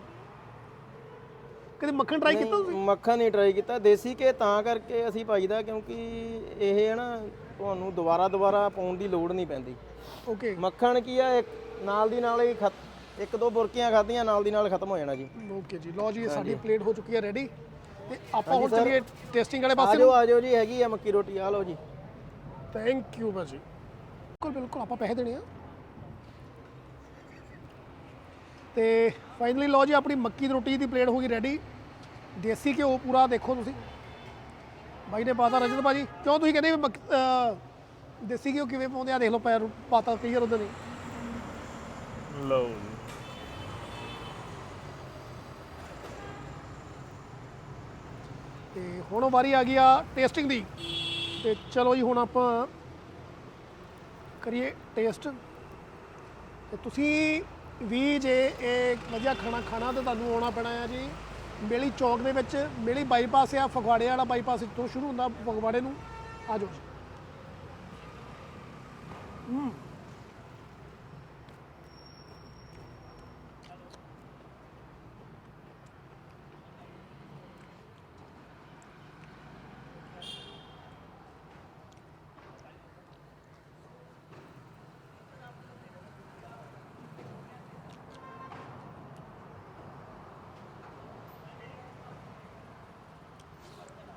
ਕਦੇ ਮੱਖਣ ਟਰਾਈ ਕੀਤਾ ਤੁਸੀਂ? ਮੱਖਣ ਨਹੀਂ ਟਰਾਈ ਕੀਤਾ ਦੇਸੀ ਕੇ ਤਾਂ ਕਰਕੇ ਅਸੀਂ ਪਾਈਦਾ ਕਿਉਂਕਿ ਇਹ ਹੈ ਨਾ ਤੁਹਾਨੂੰ ਦੁਬਾਰਾ ਦੁਬਾਰਾ ਪਾਉਣ ਦੀ ਲੋੜ ਨਹੀਂ ਪੈਂਦੀ। ਓਕੇ ਮੱਖਣ ਕੀ ਆ ਇੱਕ ਨਾਲ ਦੀ ਨਾਲ ਹੀ ਖਤ- ਇੱਕ ਦੋ ਬੁਰਕੀਆਂ ਖਾਧੀਆਂ ਨਾਲ ਦੀ ਨਾਲ ਖਤਮ ਹੋ ਜਾਣਾ ਜੀ। ਓਕੇ ਜੀ ਲਓ ਜੀ ਇਹ ਸਾਡੀ ਪਲੇਟ ਹੋ ਚੁੱਕੀ ਹੈ ਰੈਡੀ ਤੇ ਆਪਾਂ ਹੁਣ ਚੱਲੀਏ ਟੈਸਟਿੰਗ ਵਾਲੇ ਪਾਸੇ ਆਜੋ ਆਜੋ ਜੀ ਹੈਗੀ ਆ ਮੱਕੀ ਰੋਟੀ ਆ ਲਓ ਜੀ। ਥੈਂਕ ਯੂ ਭਾਜੀ। ਬਿਲਕੁਲ ਬਿਲਕੁਲ ਆਪਾਂ ਪੈਸੇ ਦੇਣੇ ਆ। ਤੇ ਫਾਈਨਲੀ ਲਓ ਜੀ ਆਪਣੀ ਮੱਕੀ ਦੀ ਰੋਟੀ ਦੀ ਪਲੇਟ ਹੋ ਗਈ ਰੈਡੀ ਦੇਸੀ ਘਿਓ ਪੂਰਾ ਦੇਖੋ ਤੁਸੀਂ। ਬਾਈ ਨੇ ਪਾਤਾ ਰਜਤ ਭਾਜੀ। ਕਿਉਂ ਤੁਸੀਂ ਕਹਿੰਦੇ ਵੀ ਦੇਸੀ ਘਿਓ ਕਿਵੇਂ ਪਾਉਂਦੇ ਆ? ਦੇਖ ਲਓ ਪੈਰ ਪਾਤਾ ਕਲੀਅਰ ਉਹਦੇ ਨੇ ਲਓ ਜੀ। ਤੇ ਹੁਣ ਵਾਰੀ ਆ ਗਈ ਆ ਟੇਸਟਿੰਗ ਦੀ। ਤੇ ਚਲੋ ਜੀ ਹੁਣ ਆਪਾਂ ਕਰੀਏ ਟੇਸਟ ਤੇ ਤੁਸੀਂ ਵੀ ਜੇ ਇਹ ਵਧੀਆ ਖਾਣਾ ਖਾਣਾ ਤਾਂ ਤੁਹਾਨੂੰ ਆਉਣਾ ਪੈਣਾ ਆ ਜੀ। ਮੇਲੀ ਚੌਕ ਦੇ ਵਿੱਚ ਮੇਲੀ ਬਾਈਪਾਸ ਆ, ਫਗਵਾੜੇ ਵਾਲਾ ਬਾਈਪਾਸ ਤੋਂ ਸ਼ੁਰੂ ਹੁੰਦਾ ਫਗਵਾੜੇ ਨੂੰ। ਆ ਜਾਓ ਜੀ। ਹੂੰ।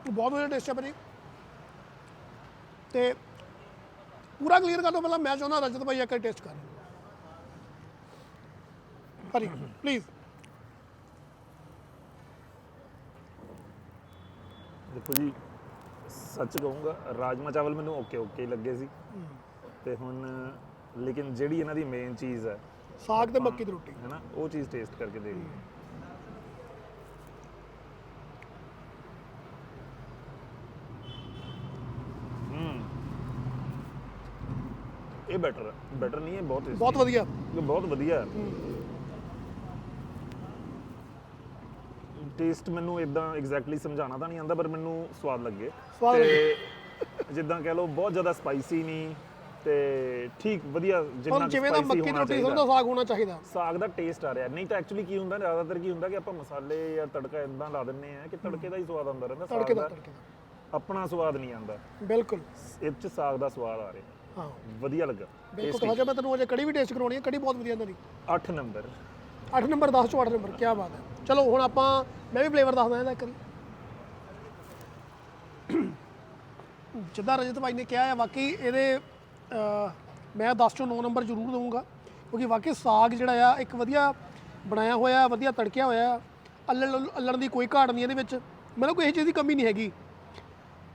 ਬਹੁਤ ਵਧੀਆ ਟੇਸਟ ਹੈ ਭਾਜੀ। ਤੇ ਪੂਰਾ ਕਲੀਅਰ ਕਰ ਦਿਓ ਪਹਿਲਾਂ ਮੈਂ ਚਾਹੁੰਦਾ ਰਜਤ ਭਾਈ ਇੱਕ ਟੇਸਟ ਕਰ ਭਾਜੀ ਪਲੀਜ਼ ਦੇਖੋ ਜੀ ਸੱਚ ਕਹੂੰਗਾ ਰਾਜਮਾ ਚਾਵਲ ਮੈਨੂੰ ਓਕੇ ਓਕੇ ਲੱਗੇ ਸੀ। ਤੇ ਹੁਣ ਲੇਕਿਨ ਜਿਹੜੀ ਇਹਨਾਂ ਦੀ ਮੇਨ ਚੀਜ਼ ਹੈ ਸਾਗ ਤੇ ਮੱਕੀ ਦੀ ਰੋਟੀ। ਹੈ ਨਾ ਉਹ ਚੀਜ਼ ਟੇਸਟ ਕਰਕੇ ਦੇਖੀ ਇਹ ਬੈਟਰ ਹੈ। ਬੈਟਰ ਨਹੀਂ ਇਹ ਬਹੁਤ tasty ਬਹੁਤ ਵਧੀਆ। ਇਹ ਬਹੁਤ ਵਧੀਆ ਹੈ। ਟੇਸਟ ਮੈਨੂੰ ਇਦਾਂ ਐਗਜ਼ੈਕਟਲੀ ਸਮਝਾਉਣਾ ਤਾਂ ਨਹੀਂ ਆਂਦਾ ਪਰ ਮੈਨੂੰ ਸਵਾਦ ਲੱਗੇ। ਸਵਾਦ ਤੇ ਜਿੱਦਾਂ ਕਹਿ ਲਓ ਬਹੁਤ ਜ਼ਿਆਦਾ ਸਪਾਈਸੀ ਨਹੀਂ ਤੇ ਠੀਕ ਵਧੀਆ ਜਿੰਨਾ ਹੁਣ ਜਿਵੇਂ ਦਾ ਸਪਾਈਸੀ ਮੱਕੀ ਦੀ ਹੋਣਾ ਰੋਟੀ ਚਾਹੀਦਾ। ਸਰੋਂ ਦਾ ਸਾਗ ਹੋਣਾ ਚਾਹੀਦਾ। ਸਾਗ ਦਾ ਟੇਸਟ ਆ ਰਿਹਾ। ਨਹੀਂ ਤਾਂ ਐਕਚੁਅਲੀ ਕੀ ਹੁੰਦਾ ਜ਼ਿਆਦਾਤਰ ਕੀ ਹੁੰਦਾ ਕਿ ਆਪਾਂ ਮਸਾਲੇ ਜਾਂ ਤੜਕਾ ਇਦਾਂ ਲਾ ਦਿੰਨੇ ਆ ਕਿ ਤੜਕੇ ਦਾ ਹੀ ਸਵਾਦ ਆਉਂਦਾ ਰਹਿੰਦਾ ਸਾਗ ਤੜਕੇ ਦਾ ਦਾ ਤੜਕੇ ਦਾ। ਆਪਣਾ ਸਵਾਦ ਨਹੀਂ ਆਉਂਦਾ। ਬਿਲਕੁਲ। ਇਹ ਚ ਸਾਗ ਦਾ ਸਵਾਦ ਆ ਰਿਹਾ। ਹਾਂ। ਵਧੀਆ ਲੱਗਾ। ਬਿਲਕੁਲ ਤਾਂ ਹਜੇ ਮੈਂ ਤੈਨੂੰ ਅਜੇ ਕੜੀ ਵੀ ਟੇਸਟ ਕਰਾਉਣੀ ਹੈ ਕੜੀ ਬਹੁਤ ਵਧੀਆ ਇਹਨਾਂ ਦੀ। 8 ਨੰਬਰ। 8 ਨੰਬਰ 10 ਚੋਂ 8 ਨੰਬਰ ਕੀ ਬਾਤ ਹੈ। ਚਲੋ ਹੁਣ ਆਪਾਂ ਮੈਂ ਵੀ ਫਲੇਵਰ ਦੱਸਦਾ ਇਹਦਾ ਇੱਕ ਵਾਰੀ। ਜਿੱਦਾਂ ਰਜਤ ਭਾਈ ਨੇ ਕਿਹਾ ਹੈ ਵਾਕਈ ਇਹਦੇ ਮੈਂ 10 ਚੋਂ 9 ਨੰਬਰ ਜ਼ਰੂਰ ਦਊਂਗਾ ਕਿਉਂਕਿ ਵਾਕਈ ਸਾਗ ਜਿਹੜਾ ਆ ਇੱਕ ਵਧੀਆ ਬਣਾਇਆ ਹੋਇਆ ਵਧੀਆ ਤੜਕਿਆ ਹੋਇਆ ਅੱਲਣ ਅੱਲਣ ਦੀ ਕੋਈ ਘਾਟ ਨਹੀਂ ਇਹਦੇ ਵਿੱਚ। ਮੈਨੂੰ ਕੋਈ ਇਹ ਚੀਜ਼ ਦੀ ਕਮੀ ਨਹੀਂ ਹੈਗੀ।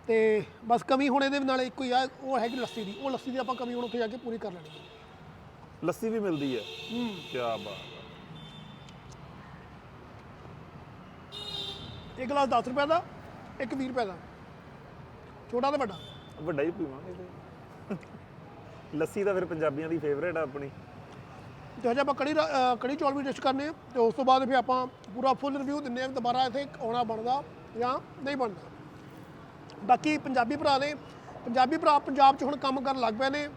ਤੇ ਬਸ ਕਮੀ ਹੁਣ ਇਹਦੇ ਨਾਲ ਇੱਕੋ ਹੀ ਆ ਉਹ ਹੈਗੀ ਲੱਸੀ ਦੀ ਉਹ ਲੱਸੀ ਦੀ ਆਪਾਂ ਕਮੀ ਹੁਣ ਉੱਥੇ ਜਾ ਕੇ ਪੂਰੀ ਕਰ ਲੈਣੀ ਹੈ। ਲੱਸੀ ਵੀ ਮਿਲਦੀ ਹੈ? ਹੂੰ। ਕੀ ਬਾਤ ਹੈ। ਇੱਕ ਗਲਾਸ 10 ਰੁਪਏ ਦਾ ਇੱਕ 20 ਰੁਪਏ ਦਾ। ਛੋਟਾ ਤੇ ਵੱਡਾ? ਵੱਡਾ ਹੀ ਪੀਵਾਂਗੇ ਤੇ। ਲੱਸੀ ਤਾਂ ਫਿਰ ਪੰਜਾਬੀਆਂ ਦੀ ਫੇਵਰੇਟ ਆ ਆਪਣੀ। ਤੇ ਹਜੇ ਆਪਾਂ ਕੜੀ ਰਾ- ਅਹ ਕੜੀ ਚੌਲ ਵੀ ਟੈਸਟ ਕਰਨੇ ਆ ਤੇ ਉਸ ਤੋਂ ਬਾਅਦ ਫਿਰ ਆਪਾਂ ਪੂਰਾ ਫੁੱਲ ਰਿਵਿਊ ਦਿੰਨੇ ਆ ਵੀ ਦੁਬਾਰਾ ਇੱਥੇ ਆਉਣਾ ਬਣਦਾ ਜਾਂ ਨਹੀਂ ਬਣਦਾ। ਬਾਕੀ ਪੰਜਾਬੀ ਭਰਾ ਨੇ ਪੰਜਾਬੀ ਭਰਾ ਪੰਜਾਬ 'ਚ ਹੁਣ ਕੰਮ ਕਰਨ ਲੱਗ ਪਏ ਨੇ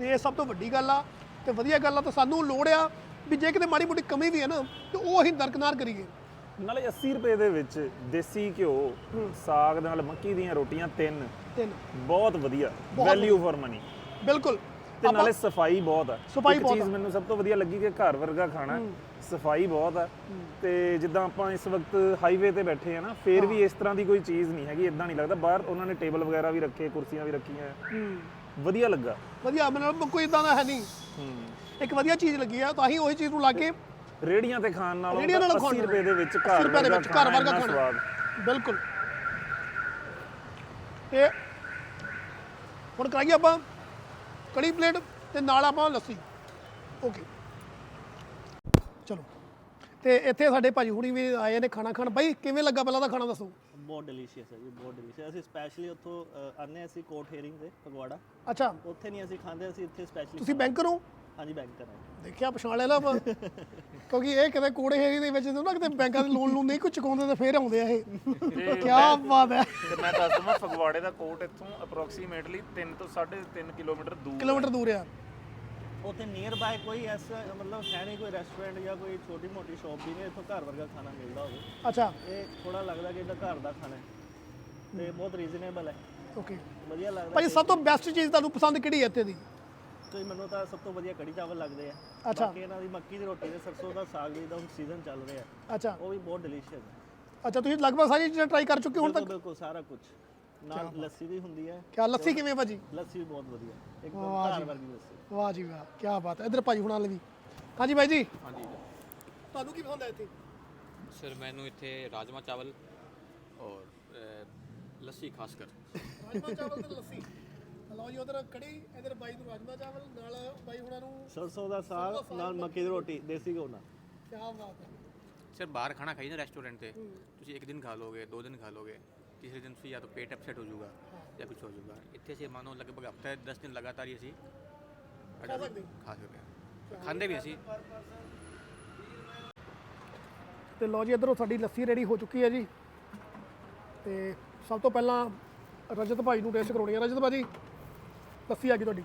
ਇਹ ਸਭ ਤੋਂ ਵੱਡੀ ਗੱਲ ਆ ਤੇ ਵਧੀਆ ਗੱਲ ਆ ਤਾਂ ਸਾਨੂੰ ਲੋੜ ਆ ਵੀ ਜੇ ਕਿਤੇ ਮਾੜੀ ਮੋਟੀ ਕਮੀ ਵੀ ਹੈ ਨਾ ਤੇ ਉਹ ਅਸੀਂ ਦਰਕਨਾਰ ਕਰੀਏ। ਨਾਲੇ 80 ਰੁਪਏ ਦੇ ਵਿੱਚ ਦੇਸੀ ਘਿਓ ਸਾਗ ਨਾਲ ਮੱਕੀ ਦੀਆਂ ਰੋਟੀਆਂ ਤਿੰਨ। ਤਿੰਨ। ਬਹੁਤ ਵਧੀਆ। ਵੈਲਿਊ ਫॉर ਮਨੀ ਬਿਲਕੁਲ। ਤੇ ਨਾਲੇ ਸਫ਼ਾਈ ਬਹੁਤ ਆ। ਸਫ਼ਾਈ ਬਹੁਤ ਚੀਜ਼ ਮੈਨੂੰ ਸਭ ਤੋਂ ਵਧੀਆ ਲੱਗੀ ਕਿ ਘਰ ਵਰਗਾ ਖਾਣਾ ਸਫ਼ਾਈ ਬਹੁਤ ਆ। ਤੇ ਜਿੱਦਾਂ ਆਪਾਂ ਇਸ ਵਕਤ ਹਾਈਵੇ ਤੇ ਬੈਠੇ ਆ ਨਾ ਫੇਰ ਵੀ ਇਸ ਤਰ੍ਹਾਂ ਦੀ ਕੋਈ ਚੀਜ਼ ਨਹੀਂ ਹੈਗੀ ਇਦਾਂ ਨਹੀਂ ਲੱਗਦਾ। ਬਾਹਰ ਉਹਨਾਂ ਨੇ ਟੇਬਲ ਵਗੈਰਾ ਵੀ ਰੱਖੇ ਕੁਰਸੀਆਂ ਵੀ ਰੱਖੀਆਂ। ਹੂੰ। ਵਧੀਆ ਲੱਗਾ। ਵਧੀਆ ਮੈਨੂੰ ਕੋਈ ਇਦਾਂ ਦਾ ਹੈ ਨਹੀਂ। ਇੱਕ ਵਧੀਆ ਚੀਜ਼ ਲੱਗੀ ਆ ਤਾਂ ਹੀ ਉਹੀ ਚੀਜ਼ ਨੂੰ ਲਾ ਕੇ ਰੇੜੀਆਂ ਤੇ ਖਾਣ ਨਾਲੋਂ ਰੇਹੜੀਆਂ ਨਾਲੋਂ 80 ਖਾਣ ਰੁਪਏ ਦੇ ਵਿੱਚ 80 ਘਰ ਰੁਪਏ ਦੇ ਵਰਗਾ ਵਿੱਚ ਘਰ ਵਰਗਾ ਖਾਣਾ ਬਿਲਕੁਲ। ਤੇ ਹੁਣ ਕਰਾਈਏ ਆਪਾਂ ਕੜੀ ਪਲੇਟ ਤੇ ਨਾਲ ਆਪਾਂ ਲੱਸੀ। ਓਕੇ। ਚਲੋ। ਤੇ ਇੱਥੇ ਸਾਡੇ ਭਾਜੀ ਹੁਣੀ ਵੀ ਆਏ ਨੇ ਖਾਣਾ ਖਾਣ। ਬਾਈ ਕਿਵੇਂ ਲੱਗਾ ਪਹਿਲਾਂ ਤਾਂ ਖਾਣਾ ਦੱਸੋ? ਬਹੁਤ ਡਿਲੀਸ਼ੀਅਸ ਹੈ ਜੀ ਬਹੁਤ ਡਿਲੀਸ਼ੀਅਸ ਅਸੀਂ ਸਪੈਸ਼ਲੀ ਉੱਥੋਂ ਅ, ਆਉਂਦੇ ਹਾਂ ਅਸੀਂ ਕੋਟ ਹੇਰਿੰਗ ਦੇ ਫਗਵਾੜਾ। ਅੱਛਾ। ਉੱਥੇ ਨਹੀਂ ਅਸੀਂ ਖਾਂਦੇ ਅਸੀਂ ਇੱਥੇ ਸਪੈਸ਼ਲੀ ਤੁਸੀਂ ਬੈਂਕਰ ਹੋ? ਹਾਂਜੀ ਬੈਂਕ ਕਰਾਂ ਦੇਖਿਆ ਪਛਾਣ ਲਿਆ ਨਾ ਆਪਾਂ। ਕਿਉਂਕਿ ਇਹ ਕਿਤੇ ਕੋੜੇ ਹੇਰੀ ਦੇ ਵਿੱਚ ਜਦੋਂ ਨਾ ਕਿਤੇ ਬੈਂਕਾਂ ਦੇ ਲੋਨ ਲੋਨ ਨਹੀਂ ਕੁਝ ਚੁਕਾਉਂਦੇ ਤੇ ਫੇਰ ਆਉਂਦੇ ਆ ਇਹ। ਕੀ ਬਾਤ ਹੈ। ਤੇ ਮੈਂ ਦੱਸ ਦਵਾਂ ਫਗਵਾੜੇ ਦਾ ਕੋਟ ਇੱਥੋਂ ਅਪਰੋਕਸੀਮੇਟਲੀ 3 ਤੋਂ 3.5 ਕਿਲੋਮੀਟਰ ਦੂਰ ਕਿਲੋਮੀਟਰ ਦੂਰ ਆ। ਉੱਥੇ ਨੀਅਰ ਬਾਏ ਕੋਈ ਐਸਾ ਮਤਲਬ ਹੈ ਨਹੀਂ ਕੋਈ ਰੈਸਟੋਰੈਂਟ ਜਾਂ ਕੋਈ ਛੋਟੀ ਮੋਟੀ ਸ਼ਾਪ ਵੀ ਨਹੀਂ ਇੱਥੋਂ ਘਰ ਵਰਗਾ ਖਾਣਾ ਮਿਲਦਾ ਹੋਵੇ। ਅੱਛਾ। ਇਹ ਥੋੜਾ ਲੱਗਦਾ ਕਿ ਇਹਦਾ ਘਰ ਦਾ ਖਾਣਾ ਹੈ। ਤੇ ਬਹੁਤ ਰੀਜ਼ਨੇਬਲ ਹੈ। ਓਕੇ ਵਧੀਆ ਲੱਗਦਾ ਭਾਜੀ ਸਭ ਤੋਂ ਬੈਸਟ ਚੀਜ਼ ਤੁਹਾਨੂੰ ਪਸੰਦ ਕਿਹੜੀ ਹੈ ਇੱਥੇ ਦੀ? ਤੇ ਮੈਨੂੰ ਤਾਂ ਸਭ ਤੋਂ ਵਧੀਆ ਕੜੀ ਚਾਵਲ ਲੱਗਦੇ ਆ। ਅੱਛਾ। ਬਾਕੀ ਇਹਨਾਂ ਦੀ ਮੱਕੀ ਦੀ ਰੋਟੀ ਤੇ ਸਰਸੋਂ ਦਾ ਸਾਗ ਵੀ ਦਾ ਹੁਣ ਸੀਜ਼ਨ ਚੱਲ ਰਿਹਾ। ਅੱਛਾ। ਉਹ ਵੀ ਬਹੁਤ ਡਿਲੀਸ਼ੀਅਸ ਹੈ ਅੱਛਾ ਤੁਸੀਂ ਲਗਭਗ ਸਾਰੀ ਚੀਜ਼ਾਂ ਟਰਾਈ ਕਰ ਚੁੱਕੇ ਹੋ ਹੁਣ ਬਿਲਕੁਲ ਤੱਕ? ਬਿਲਕੁਲ ਸਾਰਾ ਕੁਝ ਨਾਲ ਲੱਸੀ ਵੀ ਹੁੰਦੀ ਹੈ ਕਿਆ ਲੱਸੀ ਕਿਵੇਂ ਭਾਜੀ? ਲੱਸੀ ਵੀ ਬਹੁਤ ਵਧੀਆ। ਇੱਕਦਮ ਵਾਹ ਘਰ ਜੀ। ਵਰਗੀ ਲੱਸੀ। ਵਾਹ ਜੀ ਵਾਹ ਕੀ ਬਾਤ ਹੈ। ਇਧਰ ਭਾਜੀ ਹੁਣਾਂ ਲਈ ਹਾਂਜੀ ਬਾਈ ਜੀ। ਹਾਂਜੀ। ਤੁਹਾਨੂੰ ਕੀ ਪਸੰਦ ਹੈ ਇੱਥੇ? ਸਰ ਮੈਨੂੰ ਇੱਥੇ ਰਾਜਮਾ ਚਾਵਲ ਔਰ ਅ, ਲੱਸੀ ਖਾਸ ਕਰ। ਰਾਜਮਾ ਚਾਵਲ ਤੇ ਲੱਸੀ? ਲਓ ਜੀ ਉਧਰ ਕੜੀ ਇਧਰ ਬਾਈ ਨੂੰ ਰਾਜਮਾ ਚਾਵਲ ਨਾਲ ਬਾਈ ਹੁਣਾਂ ਨੂੰ ਸਰਸੋਂ ਦਾ ਸਾਗ ਨਾਲ ਮੱਕੀ ਦੀ ਰੋਟੀ ਦੇਸੀ ਘਿਓ ਨਾਲ। ਕੀ ਬਾਤ ਹੈ। ਸਰ ਬਾਹਰ ਖਾਣਾ ਖਾਈ ਨਾ ਰੈਸਟੋਰੈਂਟ ਤੇ ਤੁਸੀਂ ਇੱਕ ਦਿਨ ਖਾ ਲੋਗੇ ਦੋ ਦਿਨ ਖਾ ਲੋਗੇ ਤੀਸਰੇ ਦਿਨ ਤੁਸੀਂ ਜਾਂ ਤਾਂ ਪੇਟ ਅਪਸੈਟ ਹੋ ਜਾਊਗਾ ਜਾਂ ਕੁਝ ਹੋ ਜਾਊਗਾ। ਇੱਥੇ ਸੇ ਮਾਨੋ ਲਗਭਗ ਹਫਤਾ 10 ਦਿਨ ਲਗਾਤਾਰ ਹੀ ਅਸੀਂ ਖਾ ਸਕਦੇ। ਖਾ ਸਕਦੇ ਹਾਂ। ਖਾਂਦੇ ਵੀ ਅਸੀਂ। ਤੇ ਲਓ ਜੀ ਇਧਰੋਂ ਸਾਡੀ ਲੱਸੀ ਰੈਡੀ ਹੋ ਚੁੱਕੀ ਹੈ ਜੀ। ਤੇ ਸਭ ਤੋਂ ਪਹਿਲਾਂ ਰਜਤ ਭਾਈ ਨੂੰ ਟੇਸਟ ਕਰਾਉਣੀ ਹੈ। ਰਜਤ ਭਾਜੀ ਲੱਸੀ ਆ ਗਈ ਤੁਹਾਡੀ।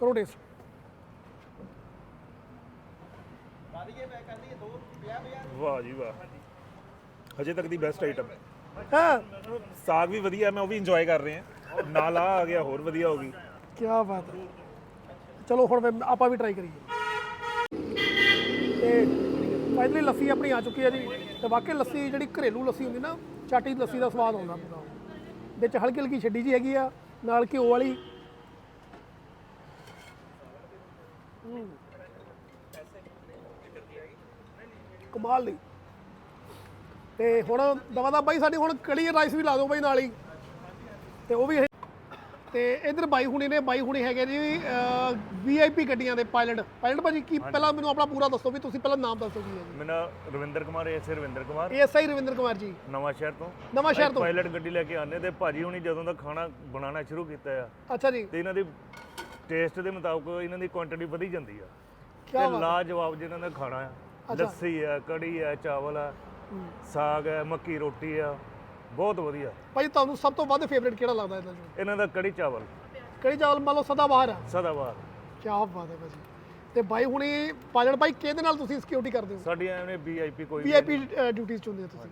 ਕਰੋ ਟੇਸਟ। ਵਾਹ ਜੀ ਵਾਹ। ਹਜੇ ਤੱਕ ਦੀ ਬੈਸਟ ਆਈਟਮ ਹਾਂ। ਸਾਗ ਵੀ ਵਧੀਆ ਮੈਂ ਉਹ ਵੀ ਇੰਜੋਏ ਕਰ ਰਹੇ। ਹਾਂ ਨਾਲ ਆ ਆ ਗਿਆ ਹੋਰ ਵਧੀਆ ਹੋ ਗਈ। ਕੀ ਬਾਤ ਹੈ। ਚਲੋ ਹੁਣ ਫਿਰ ਆਪਾਂ ਵੀ ਟਰਾਈ ਕਰੀਏ। ਤੇ ਫਾਈਨਲੀ ਲੱਸੀ ਆਪਣੀ ਆ ਚੁੱਕੀ ਹੈ ਜੀ। ਤੇ ਵਾਕਈ ਲੱਸੀ ਜਿਹੜੀ ਘਰੇਲੂ ਲੱਸੀ ਹੁੰਦੀ ਨਾ ਚਾਟੀ ਲੱਸੀ ਦਾ ਸਵਾਦ ਆਉਂਦਾ। ਪੂਰਾ ਵਿੱਚ ਹਲਕੀ ਹਲਕੀ ਛੱਡੀ ਜੀ ਹੈਗੀ ਆ, ਨਾਲ ਘਿਓ ਵਾਲੀ। ਕਮਾਲ ਦੀ। ਤੇ ਹੁਣ ਦਵਾ ਦਾ ਬਾਈ, ਸਾਡੀ ਹੁਣ ਕੜੀ ਰਾਈਸ ਵੀ ਲਾ ਦਿਓ ਬਾਈ ਨਾਲ ਹੀ। ਤੇ ਉਹ ਵੀ ਇਹ ਤੇ ਇਧਰ ਬਾਈ ਹੁਣੀ ਨੇ ਬਾਈ ਹੁਣੀ ਹੈਗੇ ਜੀ ਵੀਆਈਪੀ ਗੱਡੀਆਂ ਦੇ ਪਾਇਲਟ ਪਾਇਲਟ ਭਾਜੀ ਕੀ ਪਹਿਲਾਂ ਮੈਨੂੰ ਆਪਣਾ ਪੂਰਾ ਦੱਸੋ ਵੀ ਤੁਸੀਂ ਪਹਿਲਾਂ ਨਾਮ ਦੱਸੋ ਕੀ ਹੈ ਮੇਰਾ ਰਵਿੰਦਰ ਕੁਮਾਰ ਐਸੇ ਰਵਿੰਦਰ ਕੁਮਾਰ। ਜੀ ਐਸਆਈ ਰਵਿੰਦਰ ਕੁਮਾਰ ਜੀ। ਨਵਾਂ ਸ਼ਹਿਰ ਤੋਂ। ਨਵਾਂ ਸ਼ਹਿਰ ਤੋਂ। ਪਾਇਲਟ ਗੱਡੀ ਲੈ ਕੇ ਆਨੇ ਤੇ ਭਾਜੀ ਹੁਣੀ ਜਦੋਂ ਦਾ ਖਾਣਾ ਬਣਾਉਣਾ ਸ਼ੁਰੂ ਕੀਤਾ ਆ ਅੱਛਾ ਜੀ। ਤੇ ਇਹਨਾਂ ਦੀ ਟੇਸਟ ਦੇ ਮੁਤਾਬਕ ਇਹਨਾਂ ਦੀ ਕੁਆਂਟੀਟੀ ਵਧੀ ਜਾਂਦੀ ਆ। ਕੀ ਤੇ ਲਾਜਵਾਬ ਜਿਹਨਾਂ ਦਾ ਖਾਣਾ ਆ ਲੱਸੀ ਆ ਕੜੀ ਆ ਚਾਵਲ ਆ ਸਾਗ ਆ ਮੱਕੀ ਰੋਟੀ ਆ ਬਹੁਤ ਵਧੀਆ। ਭਾਜੀ ਤੁਹਾਨੂੰ ਸਭ ਤੋਂ ਵੱਧ ਫੇਵਰੇਟ ਕਿਹੜਾ ਲੱਗਦਾ ਇਹਨਾਂ ਚੋਂ? ਇਹਨਾਂ ਦਾ ਕੜੀ ਚਾਵਲ। ਕੜੀ ਚਾਵਲ ਮੰਨ ਲਓ ਸਦਾ ਬਾਹਰ ਆ। ਸਦਾਬਹਾਰ। ਕੀ ਬਾਤ ਹੈ ਭਾਜੀ। ਤੇ ਬਾਈ ਹੁਣੀ ਪਾਇਲਟ ਭਾਈ ਕਿਹਦੇ ਨਾਲ ਤੁਸੀਂ ਸਿਕਿਉਰਿਟੀ ਕਰਦੇ ਹੋ? ਸਾਡੀਆਂ ਐਵੇਂ ਵੀਆਈਪੀ ਕੋਈ ਵੀਆਈਪੀ ਡਿਊਟੀਆਂ ਚੁਣਦੇ ਹੋ ਤੁਸੀਂ।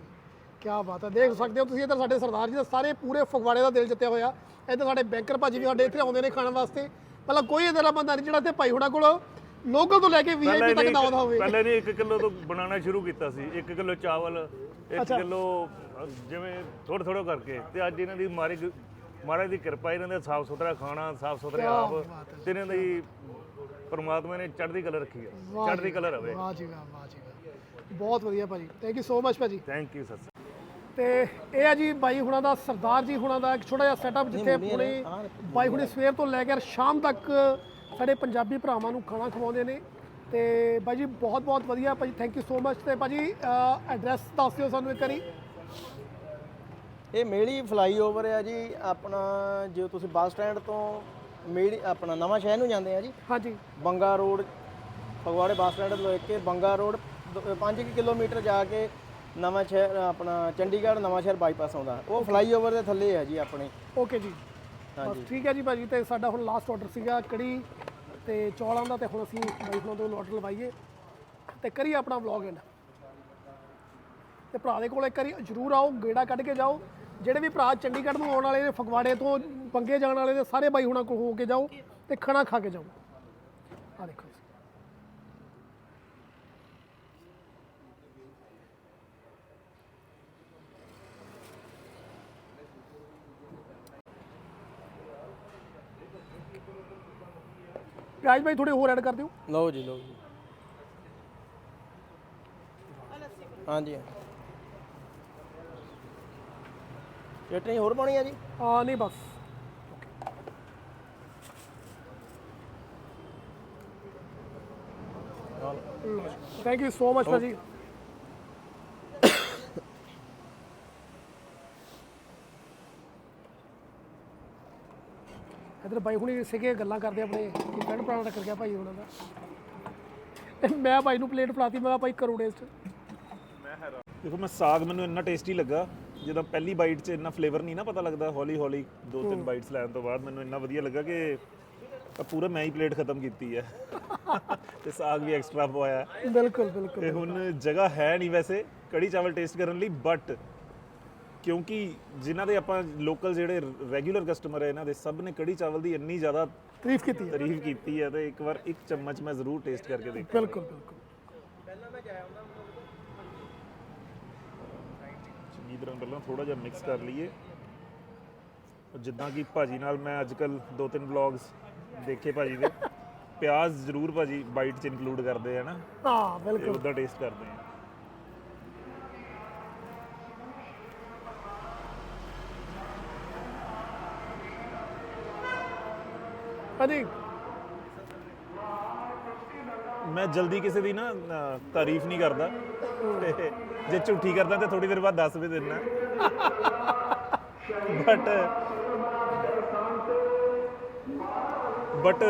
ਕੀ ਬਾਤ ਹੈ। ਦੇਖ ਸਕਦੇ ਹੋ ਤੁਸੀਂ ਇੱਧਰ ਸਾਡੇ ਸਰਦਾਰ ਜੀ ਦਾ ਸਾਰੇ ਪੂਰੇ ਫਗਵਾੜੇ ਦਾ ਦਿਲ ਜਿੱਤਿਆ ਹੋਇਆ। ਇੱਧਰ ਸਾਡੇ ਬੈਂਕਰ ਭਾਜੀ ਵੀ ਸਾਡੇ ਇੱਥੇ ਆਉਂਦੇ ਨੇ ਖਾਣ ਵਾਸਤੇ। ਮਤਲਬ ਕੋਈ ਇਧਰ ਦਾ ਬੰਦਾ ਨਹੀਂ ਜਿਹੜਾ ਇੱਥੇ ਭਾਈ ਹੁਣਾਂ ਕੋਲ ਲੋਕਲ ਤੋਂ ਲੈ ਕੇ ਵੀਆਈਪੀ ਤੱਕ ਦਾ ਆਉਂਦਾ ਹੋਵੇ। ਪਹਿਲੇ ਨੇ 1 ਕਿਲੋ ਤੋਂ ਬਣਾਉਣਾ ਸ਼ੁਰੂ ਕੀਤਾ ਸੀ। 1 ਕਿਲੋ ਚਾਵਲ 1 ਕਿਲੋ ਜਿਵੇਂ ਥੋੜਾ ਥੋੜਾ ਕਰਕੇ ਤੇ ਅੱਜ ਇਹਨਾਂ ਦੀ ਮਾਰੀ ਮਹਾਰਾਜ ਦੀ ਕਿਰਪਾ ਇਹਨਾਂ ਦਾ ਸਾਫ਼ ਸੁਥਰਾ ਖਾਣਾ ਸਾਫ਼ ਸੁਥਰੇ ਆਪ ਤੇ ਇਹਨਾਂ ਦੀ ਪਰਮਾਤਮਾ ਨੇ ਚੜ੍ਹਦੀ ਕਲਾ ਰੱਖੀ ਹੈ ਚੜ੍ਹਦੀ ਕਲਾ ਰਵੇ। ਵਾਹ ਜੀ ਵਾਹ ਵਾਹ ਜੀ ਵਾਹ। ਬਹੁਤ ਵਧੀਆ ਭਾਜੀ। ਥੈਂਕ ਯੂ ਸੋ ਮਚ ਭਾਜੀ। ਥੈਂਕ ਯੂ ਸਰ ਤੇ ਇਹ ਆ ਜੀ ਬਾਈ ਹੁਣਾਂ ਦਾ ਸਰਦਾਰ ਜੀ ਹੁਣਾਂ ਦਾ ਇੱਕ ਛੋਟਾ ਜਿਹਾ ਸੈਟਅਪ ਜਿੱਥੇ ਹੁਣੇ ਬਾਈ ਹੁਣੇ ਸਵੇਰ ਤੋਂ ਲੈ ਕੇ ਸ਼ਾਮ ਤੱਕ ਸਾਡੇ ਪੰਜਾਬੀ ਭਰਾਵਾਂ ਨੂੰ ਖਾਣਾ ਖਵਾਉਂਦੇ ਨੇ। ਤੇ ਬਾਈ ਜੀ ਬਹੁਤ ਬਹੁਤ ਵਧੀਆ ਭਾਜੀ। ਥੈਂਕ ਯੂ ਸੋ ਮਚ ਤੇ ਭਾਜੀ ਐਡਰੈਸ ਦੱਸ ਦਿਓ ਸਾਨੂੰ ਇੱਕ ਵਾਰੀ। ਇਹ ਮੇੜੀ ਫਲਾਈਓਵਰ ਆ ਜੀ ਆਪਣਾ ਜੇ ਤੁਸੀਂ ਬੱਸ ਸਟੈਂਡ ਤੋਂ ਮੇੜੀ ਆਪਣਾ ਨਵਾਂ ਸ਼ਹਿਰ ਨੂੰ ਜਾਂਦੇ ਆ ਜੀ। ਹਾਂਜੀ। ਬੰਗਾ ਰੋਡ ਫਗਵਾੜੇ ਬੱਸ ਸਟੈਂਡ ਤੋਂ ਲੈ ਕੇ ਬੰਗਾ ਰੋਡ 5 ਕਿਲੋਮੀਟਰ ਜਾ ਕੇ ਨਵਾਂ ਸ਼ਹਿਰ ਆਪਣਾ ਚੰਡੀਗੜ੍ਹ ਨਵਾਂ ਸ਼ਹਿਰ ਬਾਈਪਾਸ ਆਉਂਦਾ। ਉਹ ਫਲਾਈਓਵਰ ਦੇ ਥੱਲੇ ਆ ਜੀ ਆਪਣੇ। ਓਕੇ ਜੀ। ਬਸ ਠੀਕ ਹੈ ਜੀ ਭਾਜੀ ਤੇ ਸਾਡਾ ਹੁਣ ਲਾਸਟ ਆਰਡਰ ਸੀਗਾ ਕੜੀ ਤੇ ਚੌਲਾਂ ਦਾ ਤੇ ਹੁਣ ਅਸੀਂ ਬਾਈ ਤੋਂ ਆਰਡਰ ਲਵਾਈਏ। ਤੇ ਕਰੀਏ ਆਪਣਾ ਵਲੌਗ ਐਂਡ ਤੇ ਭਰਾ ਦੇ ਕੋਲ ਇੱਕ ਵਾਰੀ ਜਰੂਰ ਆਓ ਗੇੜਾ ਕੱਢ ਕੇ ਜਾਓ। ਜਿਹੜੇ ਵੀ ਭਰਾ ਚੰਡੀਗੜ੍ਹ ਨੂੰ ਆਉਣ ਵਾਲੇ ਨੇ, ਫਗਵਾੜੇ ਤੋਂ ਪੰਗੇ ਜਾਣ ਵਾਲੇ ਨੇ, ਸਾਰੇ ਬਾਈ ਹੁਣਾਂ ਕੋਲ ਹੋ ਕੇ ਜਾਓ ਤੇ ਖਾਣਾ ਖਾ ਕੇ ਜਾਓ। ਆ ਦੇਖੋ ਪਿਆਜ਼ ਭਾਈ ਥੋੜੇ ਹੋਰ ਐਡ ਕਰ ਦਿਓ। ਲਓ ਜੀ ਲਓ ਜੀ। ਹਾਂਜੀ। ਚਟਨੀ ਹੋਰ ਪਾਉਣੀ ਆ ਜੀ? ਆ ਨਹੀਂ ਬਸ। ਥੈਂਕ ਯੂ ਸੋ ਮਚ ਭਾਜੀ। ਇਧਰ ਬਾਈ ਹੁਣੀ ਸੀਗੇ ਗੱਲਾਂ ਕਰਦੇ ਆਪਣੇ ਫਰੈਂਡ ਭਰਾ ਨਾਲ ਕਰ ਗਿਆ ਭਾਈ ਉਹਨਾਂ ਦਾ। ਮੈਂ ਭਾਈ ਨੂੰ ਪਲੇਟ ਫਲਾਤੀ ਮੈਂ ਕਿਹਾ ਭਾਈ ਕਰੋ ਟੇਸਟ ਦੇਖੋ ਮੈਂ ਸਾਗ ਮੈਨੂੰ ਇੰਨਾ ਟੇਸਟੀ ਲੱਗਾ। ਜਦੋਂ ਪਹਿਲੀ ਬਾਈਟ 'ਚ ਇੰਨਾ ਫਲੇਵਰ ਨਹੀਂ ਨਾ ਪਤਾ ਲੱਗਦਾ ਹੌਲੀ ਹੌਲੀ ਦੋ ਤਿੰਨ ਬਾਈਟਸ ਲੈਣ ਤੋਂ ਬਾਅਦ ਮੈਨੂੰ ਇੰਨਾ ਵਧੀਆ ਲੱਗਾ ਕਿ ਪੂਰਾ ਮੈਂ ਹੀ ਪਲੇਟ ਖਤਮ ਕੀਤੀ ਹੈ। ਤੇ ਸਾਗ ਵੀ ਐਕਸਟਰਾ ਪਵਾਇਆ। ਬਿਲਕੁਲ ਬਿਲਕੁਲ ਤੇ ਹੁਣ ਜਗ੍ਹਾ ਹੈ ਨਹੀਂ ਵੈਸੇ ਕੜੀ ਚਾਵਲ ਟੇਸਟ ਕਰਨ ਲਈ ਬਟ ਕਿਉਂਕਿ ਜਿਨ੍ਹਾਂ ਦੇ ਆਪਾਂ ਲੋਕਲ ਜਿਹੜੇ ਰੈਗੂਲਰ ਕਸਟਮਰ ਹੈ ਇਹਨਾਂ ਦੇ ਸਭ ਨੇ ਕੜੀ ਚਾਵਲ ਦੀ ਇੰਨੀ ਜ਼ਿਆਦਾ ਤਾਰੀਫ ਕੀਤੀ ਹੈ। ਤਾਰੀਫ ਕੀਤੀ ਹੈ ਤੇ ਇੱਕ ਵਾਰ ਇੱਕ ਚਮਚ ਮੈਂ ਜ਼ਰੂਰ ਟੇਸਟ ਕਰਕੇ ਦੇਖ ਬਿਲਕੁਲ ਬਿਲਕੁਲ। ਚੰਗੀ ਤਰ੍ਹਾਂ ਪਹਿਲਾਂ ਥੋੜਾ ਜਿਹਾ ਮਿਕਸ ਕਰ ਲਈਏ। ਜਿੱਦਾਂ ਕਿ ਭਾਜੀ ਨਾਲ ਮੈਂ ਅੱਜਕੱਲ ਦੋ ਤਿੰਨ ਵਲੌਗਸ ਦੇਖੇ ਭਾਜੀ ਦੇ। ਪਿਆਜ਼ ਜ਼ਰੂਰ ਭਾਜੀ ਬਾਈਟ 'ਚ ਇਨਕਲੂਡ ਕਰਦੇ ਆ ਨਾ। ਹਾਂ ਬਿਲਕੁਲ। ਉਹਦਾ ਟੇਸਟ ਕਰਦੇ ਆ। ਹਾਂਜੀ। ਮੈਂ ਜਲਦੀ ਕਿਸੇ ਦੀ ਨਾ ਤਾਰੀਫ ਨਹੀਂ ਕਰਦਾ। ਤੇ ਜੇ ਝੂਠੀ ਕਰਦਾ ਤੇ ਥੋੜੀ ਦੇਰ ਬਾਅਦ ਦੱਸ ਵੀ ਦਿੰਦਾ। ਬਟ ਬਟ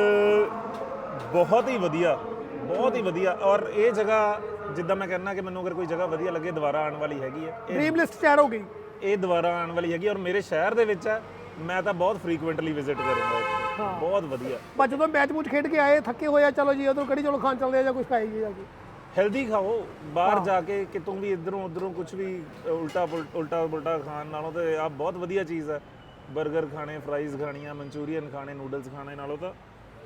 ਬਹੁਤ ਹੀ ਵਧੀਆ ਬਹੁਤ ਹੀ ਵਧੀਆ। ਔਰ ਇਹ ਜਗ੍ਹਾ ਜਿੱਦਾਂ ਮੈਂ ਕਹਿੰਦਾ ਕਿ ਮੈਨੂੰ ਅਗਰ ਕੋਈ ਜਗ੍ਹਾ ਵਧੀਆ ਲੱਗੇ ਦੁਬਾਰਾ ਆਉਣ ਵਾਲੀ ਹੈਗੀ ਹੈ। ਇਹ ਡ੍ਰੀਮ ਲਿਸਟ ਚੈਟ ਹੋ ਗਈ। ਇਹ ਦੁਬਾਰਾ ਆਉਣ ਵਾਲੀ ਹੈਗੀ ਔਰ ਮੇਰੇ ਸ਼ਹਿਰ ਦੇ ਵਿੱਚ ਹੈ ਮੈਂ ਤਾਂ ਬਹੁਤ ਫ੍ਰੀਕੁਐਂਟਲੀ ਵਿਜ਼ਿਟ ਕਰੂੰਗਾ ਇੱਥੇ ਬਹੁਤ ਵਧੀਆ। ਬਸ ਜਦੋਂ ਮੈਚ ਮੂਚ ਖੇਡ ਕੇ ਆਏ ਥੱਕੇ ਹੋਏ ਆ ਚਲੋ ਜੀ ਉਧਰ ਕੜੀ ਚਲੋ ਖਾਣ ਚੱਲਦੇ ਆ ਜਾਂ ਕੁਝ ਖਾਈਏ ਜਾ। ਕੇ ਹੈਲਦੀ ਖਾਓ ਬਾਹਰ ਜਾ ਕੇ ਕਿਤੋਂ ਵੀ ਇਧਰੋਂ ਉਧਰੋਂ ਕੁਝ ਵੀ ਉਲਟਾ ਉਲਟਾ ਪੁਲਟਾ ਖਾਣ ਨਾਲੋਂ ਤੇ ਆ ਬਹੁਤ ਵਧੀਆ ਚੀਜ਼ ਹੈ 버ਗਰ ਖਾਣੇ ਫਰਾਈਜ਼ ਖਾਣੀਆਂ ਮਨਚੂਰੀਅਨ ਖਾਣੇ ਨੂਡਲਸ ਖਾਣੇ ਨਾਲੋਂ ਤਾਂ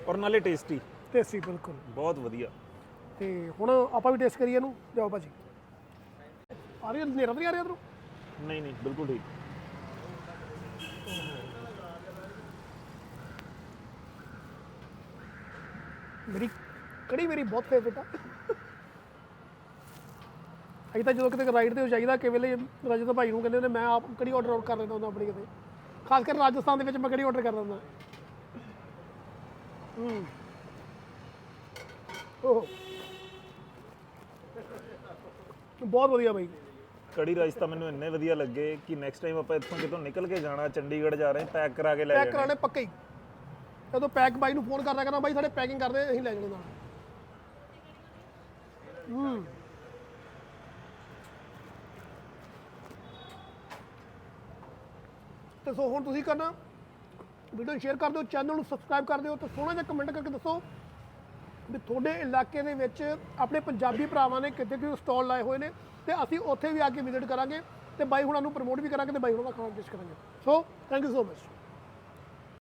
ਔਰ ਨਾਲੇ ਟੇਸਟੀ ਟੇਸਟੀ ਬਿਲਕੁਲ। ਬਹੁਤ ਵਧੀਆ। ਤੇ ਹੁਣ ਆਪਾਂ ਵੀ ਟੇਸਟ ਕਰੀਏ ਇਹਨੂੰ ਜਾਓ ਭਾਜੀ। ਆ ਰਹੀ ਨੇਰਾ ਤਾਂ ਨਹੀਂ ਆ ਰਿਹਾ ਇਧਰੋਂ? ਨਹੀਂ ਨਹੀਂ ਬਿਲਕੁਲ ਠੀਕ। ਮੇਰੀ ਕੜੀ ਮੇਰੀ ਬਹੁਤ ਫੇਵਰਟ ਆ। ਅਸੀਂ ਤਾਂ ਜਦੋਂ ਕਿਤੇ ਰਾਈਡ ਤੇ ਜਾਈਦਾ ਕਿ ਵੇਲੇ ਜਦੋਂ ਭਾਈ ਨੂੰ ਕਹਿੰਦੇ ਨੇ ਮੈਂ ਆਪ ਕੜੀ ਆਰਡਰ ਕਰ ਲੈਂਦਾ ਹੁੰਦਾ ਆਪਣੀ ਕਿਤੇ। ਖਾਸ ਕਰ ਰਾਜਸਥਾਨ ਦੇ ਵਿੱਚ ਮੈਂ ਕੜੀ ਆਰਡਰ ਕਰ ਦਿੰਦਾ ਹੂੰ। ਓਹ। ਬਹੁਤ ਵਧੀਆ ਬਾਈ। ਕੜੀ ਰਾਈਸ ਤਾਂ ਮੈਨੂੰ ਇੰਨੇ ਵਧੀਆ ਲੱਗੇ ਕਿ ਨੈਕਸਟ ਟਾਈਮ ਆਪਾਂ ਇੱਥੋਂ ਕਿਤੋਂ ਨਿਕਲ ਕੇ ਜਾਣਾ ਚੰਡੀਗੜ੍ਹ ਜਾ ਰਹੇ ਹਾਂ ਪੈਕ ਕਰਾ ਕੇ ਲੈ ਪੈਕ ਜਾਣਾ। ਕਰਾਣੇ ਪੱਕੇ ਹੀ। ਜਦੋਂ ਪੈਕ ਬਾਈ ਨੂੰ ਫੋਨ ਕਰਦਾ ਕਰਨਾ ਬਾਈ ਸਾਡੇ ਪੈਕਿੰਗ ਕਰਦੇ ਅਸੀਂ ਲੈ ਜਾਣਾ ਨਾਲ। ਹੂੰ। ਤੇ ਸੋ ਹੁਣ ਤੁਸੀਂ ਕਰਨਾ ਵੀਡੀਓ ਸ਼ੇਅਰ ਕਰ ਦਿਓ ਚੈਨਲ ਨੂੰ ਸਬਸਕ੍ਰਾਈਬ ਕਰ ਦਿਓ, ਤੇ ਸੋਹਣਾ ਜਿਹਾ ਕਮੈਂਟ ਕਰਕੇ ਦੱਸੋ ਵੀ ਤੁਹਾਡੇ ਇਲਾਕੇ ਦੇ ਵਿੱਚ ਆਪਣੇ ਪੰਜਾਬੀ ਭਰਾਵਾਂ ਨੇ ਕਿਤੇ ਕਿਤੇ ਸਟਾਲ ਲਾਏ ਹੋਏ ਨੇ, ਤੇ ਅਸੀਂ ਉੱਥੇ ਵੀ ਆ ਕੇ ਵਿਜ਼ਿਟ ਕਰਾਂਗੇ, ਤੇ ਬਾਈ ਹੁਣਾਂ ਨੂੰ ਪ੍ਰਮੋਟ ਵੀ ਕਰਾਂਗੇ, ਤੇ ਬਾਈ ਹੁਣਾਂ ਦਾ ਖਾਣਾ ਟੇਸਟ ਕਰਾਂਗੇ so thank you so much